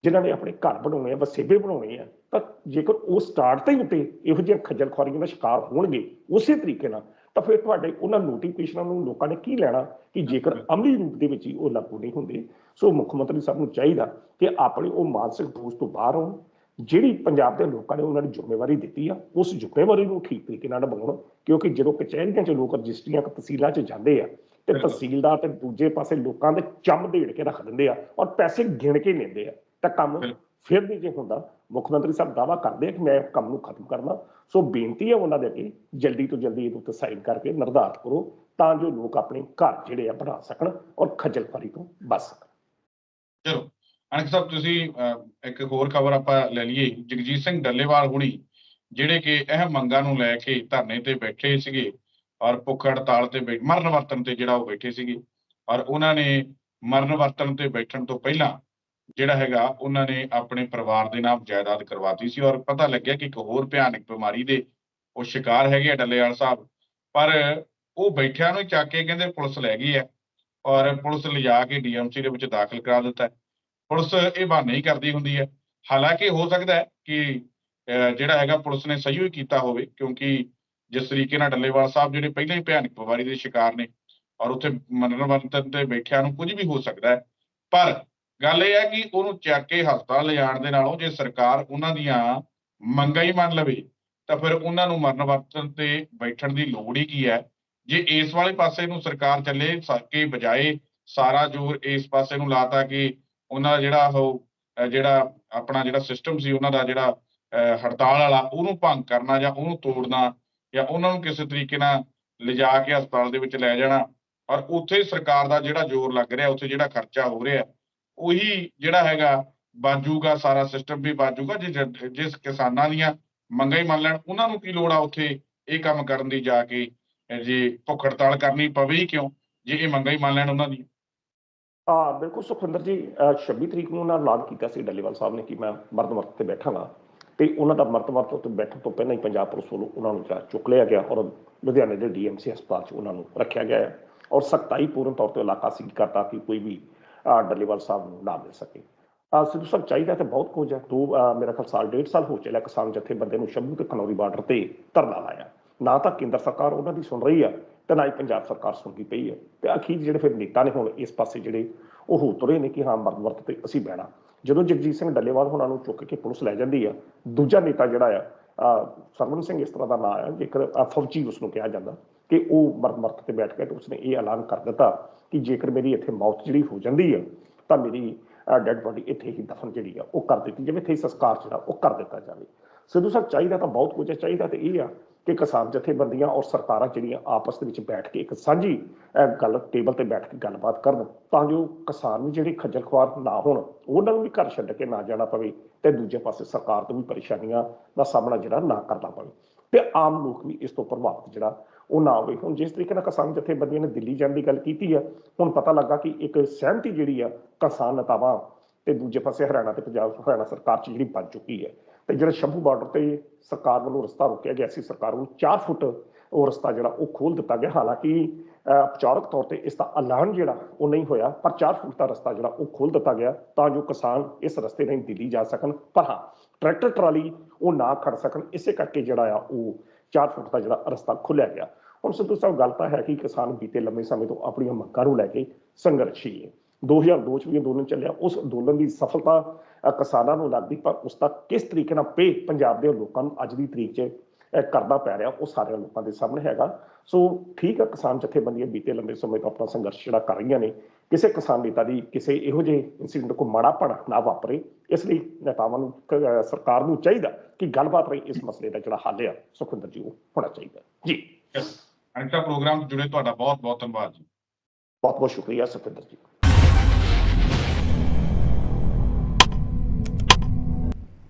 ਜਿਨ੍ਹਾਂ ਨੇ ਆਪਣੇ ਘਰ ਬਣਾਉਣੇ ਆ ਵਸੇਬੇ ਬਣਾਉਣੇ ਆ ਤਾਂ ਜੇਕਰ ਉਹ ਸਟਾਰਟ ਤੇ ਹੀ ਉੱਤੇ ਇਹੋ ਜਿਹੀਆਂ ਖੱਜਲ ਖੁਆਰੀਆਂ ਦਾ ਸ਼ਿਕਾਰ ਹੋਣਗੇ ਉਸੇ ਤਰੀਕੇ ਨਾਲ ਤਾਂ ਫਿਰ ਤੁਹਾਡੇ ਉਹਨਾਂ ਨੋਟੀਫਿਕੇਸ਼ਨਾਂ ਨੂੰ ਲੋਕਾਂ ਨੇ ਕੀ ਲੈਣਾ ਕਿ ਜੇਕਰ ਅਮਲੀ ਰੂਪ ਦੇ ਵਿੱਚ ਹੀ ਉਹ ਲਾਗੂ ਨਹੀਂ ਹੁੰਦੇ ਸੋ ਮੁੱਖ ਮੰਤਰੀ ਸਾਹਿਬ ਨੂੰ ਚਾਹੀਦਾ ਕਿ ਆਪਣੇ ਉਹ ਮਾਨਸਿਕ ਬੋਝ ਤੋਂ ਬਾਹਰ ਆਉਣ ਜਿਹੜੀ ਪੰਜਾਬ ਦੇ ਲੋਕਾਂ ਨੇ ਉਹਨਾਂ ਨੂੰ ਜ਼ਿੰਮੇਵਾਰੀ ਦਿੱਤੀ ਆ ਉਸ ਜ਼ਿੰਮੇਵਾਰੀ ਨੂੰ ਠੀਕ ਤਰੀਕੇ ਨਾਲ ਨਿਭਾਉਣ ਕਿਉਂਕਿ ਜਦੋਂ ਕਚਹਿਰੀਆਂ 'ਚ ਲੋਕ ਰਜਿਸਟਰੀਆਂ ਤਹਿਸੀਲਾਂ 'ਚ ਜਾਂਦੇ ਆ ਤੇ। ਤਹਿਸੀਲਦਾਰ ਤੇ ਦੂਜੇ ਪਾਸੇ ਲੋਕਾਂ ਦੇ ਚੰਮ ਦੇੜ ਕੇ ਰੱਖ ਦਿੰਦੇ ਆ ਔਰ ਪੈਸੇ ਗਿਣ ਕੇ ਲੈਂਦੇ ਆ ਤਾਂ ਕੰਮ। ਫਿਰ ਵੀ ਜੇ ਹੁੰਦਾ ਮੁੱਖ ਮੰਤਰੀ ਸਾਹਿਬ ਦਾਵਾ ਕਰਦੇ ਆ ਕਿ ਮੈਂ ਕੰਮ ਨੂੰ ਖਤਮ ਕਰਨਾ। ਸੋ ਬੇਨਤੀ ਹੈ ਉਹਨਾਂ ਦੇ ਅੱਗੇ, ਜਲਦੀ ਤੋਂ ਜਲਦੀ ਇਹਦੇ ਉੱਤੇ ਸਾਈਨ ਕਰਕੇ ਨਿਰਧਾਰਤ ਕਰੋ, ਤਾਂ ਜੋ ਲੋਕ ਆਪਣੇ ਘਰ ਜਿਹੜੇ ਆ ਬਣਾ ਸਕਣ ਔਰ ਖੱਜਲ ਤੋਂ ਬਚ ਸਕਣ। ਚਲੋ ਅਨਕ ਸਾਹਿਬ ਤੁਸੀਂ ਇੱਕ ਹੋਰ ਖਬਰ ਆਪਾਂ ਲੈ ਲਈਏ। ਜਗਜੀਤ ਸਿੰਘ ਡੱਲੇਵਾਲ ਹੁਣੀ, ਜਿਹੜੇ ਕਿ ਅਹਿਮ ਮੰਗਾਂ ਨੂੰ ਲੈ ਕੇ ਧਰਨੇ ਤੇ ਬੈਠੇ ਸੀਗੇ, ਔਰ ਭੁੱਖ ਹੜਤਾਲ ਤੇ ਮਰਨ ਵਰਤਨ ਤੇ ਜਿਹੜਾ ਉਹ ਬੈਠੇ ਸੀਗੇ, ਔਰ ਉਹਨਾਂ ਨੇ ਮਰਨ ਵਰਤਨ ਤੇ ਬੈਠਣ ਤੋਂ ਪਹਿਲਾਂ ਜਿਹੜਾ ਹੈਗਾ, ਉਹਨਾਂ ਨੇ ਆਪਣੇ ਪਰਿਵਾਰ ਦੇ ਨਾਮ ਜਾਇਦਾਦ ਕਰਵਾਤੀ ਸੀ ਔਰ ਪਤਾ ਲੱਗਿਆ ਕਿ ਇੱਕ ਹੋਰ ਭਿਆਨਕ ਬਿਮਾਰੀ ਦੇ ਉਹ ਸ਼ਿਕਾਰ ਹੈਗੇ ਆ ਡੱਲੇਵਾਲ ਸਾਹਿਬ। ਪਰ ਉਹ ਬੈਠਿਆਂ ਨੂੰ ਚੱਕ ਕੇ ਕਹਿੰਦੇ ਪੁਲਿਸ ਲੈ ਗਈ ਹੈ ਔਰ ਪੁਲਿਸ ਲਿਜਾ ਕੇ ਡੀਐਮਸੀ ਦੇ ਵਿੱਚ ਦਾਖਲ ਕਰਾ ਦਿੱਤਾ ਪੁਲਿਸ ਇਹ ਬਹਾਨੇ ਹੀ ਕਰਦੀ ਹੁੰਦੀ ਹੈ। ਹਾਲਾਂਕਿ ਹੋ ਸਕਦਾ ਹੈ ਕਿ ਜਿਹੜਾ ਹੈਗਾ ਪੁਲਿਸ ਨੇ ਸਹੀ ਹੀ ਕੀਤਾ ਹੋਵੇ ਕਿਉਂਕਿ ਜਿਸ ਤਰੀਕੇ ਨਾਲ ਡੱਲੇਵਾਲ ਸਾਹਿਬ ਜਿਹੜੇ ਪਹਿਲਾਂ ਹੀ ਭਿਆਨਕ ਬਿਮਾਰੀ ਦੇ ਸ਼ਿਕਾਰ ਨੇ ਔਰ ਉੱਥੇ ਮਨੋਰੰਜਨ ਤੇ ਬੈਠਿਆਂ ਨੂੰ ਕੁਝ ਵੀ ਹੋ ਸਕਦਾ ਹੈ। ਪਰ ਗੱਲ ਇਹ ਹੈ ਕਿ ਉਹਨੂੰ ਚੱਕ ਕੇ ਹਸਪਤਾਲ ਲਿਜਾਣ ਦੇ ਨਾਲੋਂ ਜੇ ਸਰਕਾਰ ਉਹਨਾਂ ਦੀਆਂ ਮੰਗਾਂ ਹੀ ਮੰਨ ਲਵੇ, ਤਾਂ ਫਿਰ ਉਹਨਾਂ ਨੂੰ ਮਰਨ ਵਰਤਨ ਤੇ ਬੈਠਣ ਦੀ ਲੋੜ ਹੀ ਕੀ ਹੈ? ਜੇ ਇਸ ਵਾਲੇ ਪਾਸੇ ਨੂੰ ਸਰਕਾਰ ਚੱਲੇ ਸਕੇ ਬਜਾਏ ਸਾਰਾ ਜ਼ੋਰ ਇਸ ਪਾਸੇ ਨੂੰ ਲਾਤਾ ਕਿ ਉਹਨਾਂ ਦਾ ਜਿਹੜਾ ਉਹ ਜਿਹੜਾ ਆਪਣਾ ਜਿਹੜਾ ਸਿਸਟਮ ਸੀ, ਉਹਨਾਂ ਦਾ ਜਿਹੜਾ, ਅਹ ਹੜਤਾਲ ਵਾਲਾ, ਉਹਨੂੰ ਭੰਗ ਕਰਨਾ ਜਾਂ ਉਹਨੂੰ ਤੋੜਨਾ ਜਾਂ ਉਹਨਾਂ ਨੂੰ ਕਿਸੇ ਤਰੀਕੇ ਨਾਲ ਲਿਜਾ ਕੇ ਹਸਪਤਾਲ ਦੇ ਵਿੱਚ ਲੈ ਜਾਣਾ, ਔਰ ਉੱਥੇ ਸਰਕਾਰ ਦਾ ਜਿਹੜਾ ਜ਼ੋਰ ਲੱਗ ਰਿਹਾ, ਉੱਥੇ ਜਿਹੜਾ ਖਰਚਾ ਹੋ ਰਿਹਾ ਉਹੀ ਜਿਹੜਾ ਹੈਗਾ ਬਾਜੂਗਾ ਸਾਰਾ ਸਿਸਟਮ ਵੀ ਬਾਜੂਗਾ ਜੇ ਜਿਸ ਕਿਸਾਨਾਂ ਦੀਆਂ ਮੰਗਾਂ ਹੀ ਮੰਨ ਲੈਣ, ਉਹਨਾਂ ਨੂੰ ਕੀ ਲੋੜ ਆ ਉੱਥੇ ਇਹ ਕੰਮ ਕਰਨ ਦੀ ਜਾ ਕੇ, ਜੇ ਭੁੱਖ ਹੜਤਾਲ ਕਰਨੀ ਪਵੇ ਹੀ ਕਿਉਂ? ਜੇ ਇਹ ਮੰਗਾਂ ਹੀ ਮੰਨ ਲੈਣ ਉਹਨਾਂ ਦੀ ਆ, ਬਿਲਕੁਲ ਸੁਖਵਿੰਦਰ ਜੀ 26 ਤਰੀਕ ਨੂੰ ਉਹਨਾਂ ਐਲਾਨ ਕੀਤਾ ਸੀ ਡੱਲੇਵਾਲ ਸਾਹਿਬ ਨੇ ਕਿ ਮੈਂ ਮਰਦ ਵਰਤ ਤੇ ਬੈਠਾਂਗਾ। ਤੇ ਉਹਨਾਂ ਦਾ ਮਰਦ ਵਰਤ ਉੱਤੇ ਬੈਠਣ ਤੋਂ ਪਹਿਲਾਂ ਹੀ ਪੰਜਾਬ ਪੁਲਿਸ ਵੱਲੋਂ ਉਹਨਾਂ ਨੂੰ ਚੁੱਕ ਲਿਆ ਗਿਆ ਔਰ ਲੁਧਿਆਣੇ ਦੇ ਡੀਐਮਸੀ ਹਸਪਤਾਲ 'ਚ ਉਹਨਾਂ ਨੂੰ ਰੱਖਿਆ ਗਿਆ ਹੈ। ਔਰ ਸਖਤਾਈ ਪੂਰਨ ਤੌਰ ਤੇ ਇਲਾਕਾ ਸੀ ਕਰਤਾ ਕਿ ਕੋਈ ਵੀ ਡੱਲੇਵਾਲ ਸਾਹਿਬ ਨੂੰ ਨਾ ਮਿਲ ਸਕੇ। ਸਿੱਧੂ ਸਾਹਿਬ, ਚਾਹੀਦਾ ਤੇ ਬਹੁਤ ਕੁਝ ਹੈ। ਦੋ ਮੇਰਾ ਖਿਆਲ ਸਾਲ, ਡੇਢ ਸਾਲ ਹੋ ਚੱਲਿਆ ਕਿਸਾਨ ਜਥੇਬੰਦੇ ਨੂੰ ਸ਼ੰਭੂ ਤੇ ਖਨੌਰੀ ਬਾਰਡਰ ਤੇ ਧਰਨਾ ਲਾਇਆ। ਨਾ ਤਾਂ ਕੇਂਦਰ ਸਰਕਾਰ ਉਹਨਾਂ ਦੀ ਸੁਣ ਰਹੀ ਆ ਤੇ ਨਾ ਹੀ ਪੰਜਾਬ ਸਰਕਾਰ ਸੁਣਦੀ ਪਈ ਹੈ ਤੇ ਅਖੀਰ ਜਿਹੜੇ ਫਿਰ ਨੇਤਾ ਨੇ ਹੁਣ ਇਸ ਪਾਸੇ ਜਿਹੜੇ, ਉਹ ਹੋ ਤੁਰੇ ਨੇ ਕਿ ਹਾਂ ਮਰਦ ਵਰਤ ਤੇ ਅਸੀਂ ਬਹਿਣਾ। ਜਦੋਂ ਜਗਜੀਤ ਸਿੰਘ ਡੱਲੇਵਾਲ ਉਹਨਾਂ ਨੂੰ ਚੁੱਕ ਕੇ ਪੁਲਿਸ ਲੈ ਜਾਂਦੀ ਆ, ਦੂਜਾ ਨੇਤਾ ਜਿਹੜਾ ਆ ਸਰਵਨ ਸਿੰਘ ਇਸ ਤਰ੍ਹਾਂ ਦਾ ਨਾਂ ਆ, ਜੇਕਰ ਫੌਜੀ ਉਸ ਨੂੰ ਕਿਹਾ ਜਾਂਦਾ ਕਿ ਉਹ ਮਰਦ ਵਰਤ ਤੇ ਬੈਠ ਕੇ ਤੇ ਉਸਨੇ ਇਹ ਐਲਾਨ ਕਰ ਦਿੱਤਾ ਕਿ ਜੇਕਰ ਮੇਰੀ ਇੱਥੇ ਮੌਤ ਜਿਹੜੀ ਹੋ ਜਾਂਦੀ ਹੈ ਤਾਂ ਮੇਰੀ ਡੈੱਡ ਬੋਡੀ ਇੱਥੇ ਹੀ ਦਫਨ ਜਿਹੜੀ ਆ, ਉਹ ਕਰ ਦਿੱਤੀ ਜਾਵੇ, ਇੱਥੇ ਹੀ ਸੰਸਕਾਰ ਜਿਹੜਾ, ਉਹ ਕਰ ਦਿੱਤਾ ਜਾਵੇ। ਸਿੱਧੂ ਸਾਹਿਬ, ਚਾਹੀਦਾ ਤਾਂ ਬਹੁਤ ਕੁਝ ਹੈ, ਚਾਹੀਦਾ ਤੇ ਇਹ ਆ ਕਿ ਕਿਸਾਨ ਜਥੇਬੰਦੀਆਂ ਔਰ ਸਰਕਾਰਾਂ ਜਿਹੜੀਆਂ ਆਪਸ ਦੇ ਵਿੱਚ ਬੈਠ ਕੇ ਇੱਕ ਸਾਂਝੀ ਗੱਲ ਟੇਬਲ ਤੇ ਬੈਠ ਕੇ ਗੱਲਬਾਤ ਕਰਨ, ਤਾਂ ਜੋ ਕਿਸਾਨ ਵੀ ਜਿਹੜੇ ਖੱਜਲ ਖੁਆਰ ਨਾ ਹੋਣ, ਉਹਨਾਂ ਨੂੰ ਵੀ ਘਰ ਛੱਡ ਕੇ ਨਾ ਜਾਣਾ ਪਵੇ ਤੇ ਦੂਜੇ ਪਾਸੇ ਸਰਕਾਰ ਤੋਂ ਵੀ ਪਰੇਸ਼ਾਨੀਆਂ ਦਾ ਸਾਹਮਣਾ ਜਿਹੜਾ ਨਾ ਕਰਨਾ ਪਵੇ। ਤੇ ਆਮ ਲੋਕ ਵੀ ਇਸ ਤੋਂ ਪ੍ਰਭਾਵਿਤ ਜਿਹੜਾ ਉਹ ਨਾ ਹੋਵੇ। ਹੁਣ ਜਿਸ ਤਰੀਕੇ ਨਾਲ ਕਿਸਾਨ ਜਥੇਬੰਦੀਆਂ ਨੇ ਦਿੱਲੀ ਜਾਣ ਦੀ ਗੱਲ ਕੀਤੀ ਹੈ ਹੁਣ ਪਤਾ ਲੱਗਾ ਕਿ ਇੱਕ ਸਹਿਮਤੀ ਜਿਹੜੀ ਆ, ਕਿਸਾਨ ਨੇਤਾਵਾਂ ਤੇ ਦੂਜੇ ਪਾਸੇ ਹਰਿਆਣਾ ਤੇ ਪੰਜਾਬ, ਹਰਿਆਣਾ ਸਰਕਾਰ ਚ ਜਿਹੜੀ ਬਣ ਚੁੱਕੀ ਹੈ ਤੇ ਜਿਹੜਾ ਸ਼ੰਭੂ ਬਾਰਡਰ ਤੇ ਸਰਕਾਰ ਵੱਲੋਂ ਰਸਤਾ ਰੋਕਿਆ ਗਿਆ ਸੀ, ਸਰਕਾਰ ਵੱਲੋਂ 4 ਫੁੱਟ ਉਹ ਰਸਤਾ ਜਿਹੜਾ, ਉਹ ਖੋਲ ਦਿੱਤਾ ਗਿਆ। ਹਾਲਾਂਕਿ ਉਪਚਾਰਕ ਤੌਰ ਤੇ ਇਸ ਦਾ ਐਲਾਨ ਜਿਹੜਾ, ਉਹ ਨਹੀਂ ਹੋਇਆ, ਪਰ 4 ਫੁੱਟ ਦਾ ਰਸਤਾ ਜਿਹੜਾ, ਉਹ ਖੋਲ ਦਿੱਤਾ ਗਿਆ ਤਾਂ ਜੋ ਕਿਸਾਨ ਇਸ ਰਸਤੇ ਰਾਹੀਂ ਦਿੱਲੀ ਜਾ ਸਕਣ। ਪਰ ਹਾਂ, ਟਰੈਕਟਰ, ਟਰਾਲੀ ਉਹ ਨਾ ਖੜ ਸਕਣ। ਇਸੇ ਕਰਕੇ ਜਿਹੜਾ ਆ, ਉਹ 4 ਫੁੱਟ ਦਾ ਜਿਹੜਾ ਰਸਤਾ ਖੁੱਲਿਆ ਗਿਆ। ਹੁਣ ਸਿੱਧੂ ਸਾਹਿਬ ਗੱਲ ਤਾਂ ਹੈ ਕਿ ਕਿਸਾਨ ਬੀਤੇ ਲੰਮੇ ਸਮੇਂ ਤੋਂ ਆਪਣੀਆਂ ਮੰਗਾਂ ਨੂੰ ਲੈ ਕੇ ਸੰਘਰਸ਼ੀ ਹੈ 2002 ਚ ਵੀ ਅੰਦੋਲਨ ਚੱਲਿਆ ਉਸ ਅੰਦੋਲਨ ਦੀ ਸਫਲਤਾ ਕਿਸਾਨਾਂ ਨੂੰ ਲੱਗਦੀ ਪਰ ਉਸ ਦਾ ਕਿਸ ਤਰੀਕੇ ਨਾਲ ਪੇ ਪੰਜਾਬ ਦੇ ਲੋਕਾਂ ਨੂੰ ਅੱਜ ਦੀ ਤਰੀਕ 'ਚ ਅ, ਕਰਨਾ ਪੈ ਰਿਹਾ ਉਹ ਸਾਰੇ ਲੋਕਾਂ ਦੇ ਸਾਹਮਣੇ ਹੈਗਾ। ਸੋ ਠੀਕ ਹੈ ਕਿਸਾਨ ਜਥੇਬੰਦੀਆਂ ਬੀਤੇ ਲੰਬੇ ਸਮੇਂ ਤੋਂ ਆਪਣਾ ਸੰਘਰਸ਼ ਜਿਹੜਾ ਕਰ ਰਹੀਆਂ ਨੇ ਕਿਸੇ ਕਿਸਾਨ ਨੇਤਾ ਦੀ ਕਿਸੇ ਇਹੋ ਜਿਹੇ ਇਨਸੀਡੈਂਟ ਕੋ ਮਾੜਾ ਪੜਾ ਨਾ ਵਾਪਰੇ ਇਸ ਲਈ ਨੇਤਾਵਾਂ ਨੂੰ ਸਰਕਾਰ ਨੂੰ ਚਾਹੀਦਾ ਕਿ ਗੱਲਬਾਤ ਰਹੀ ਇਸ ਮਸਲੇ ਦਾ ਜਿਹੜਾ ਹੱਲ ਆ ਸੁਖਵਿੰਦਰ ਜੀ ਉਹ ਹੋਣਾ ਚਾਹੀਦਾ। ਜੀ। ਅਨਕ ਪ੍ਰੋਗਰਾਮ ਜੁੜੇ ਤੁਹਾਡਾ ਬਹੁਤ ਬਹੁਤ ਧੰਨਵਾਦ ਜੀ। ਬਹੁਤ ਬਹੁਤ ਸ਼ੁਕਰੀਆ ਸੁਖਵਿੰਦਰ ਜੀ।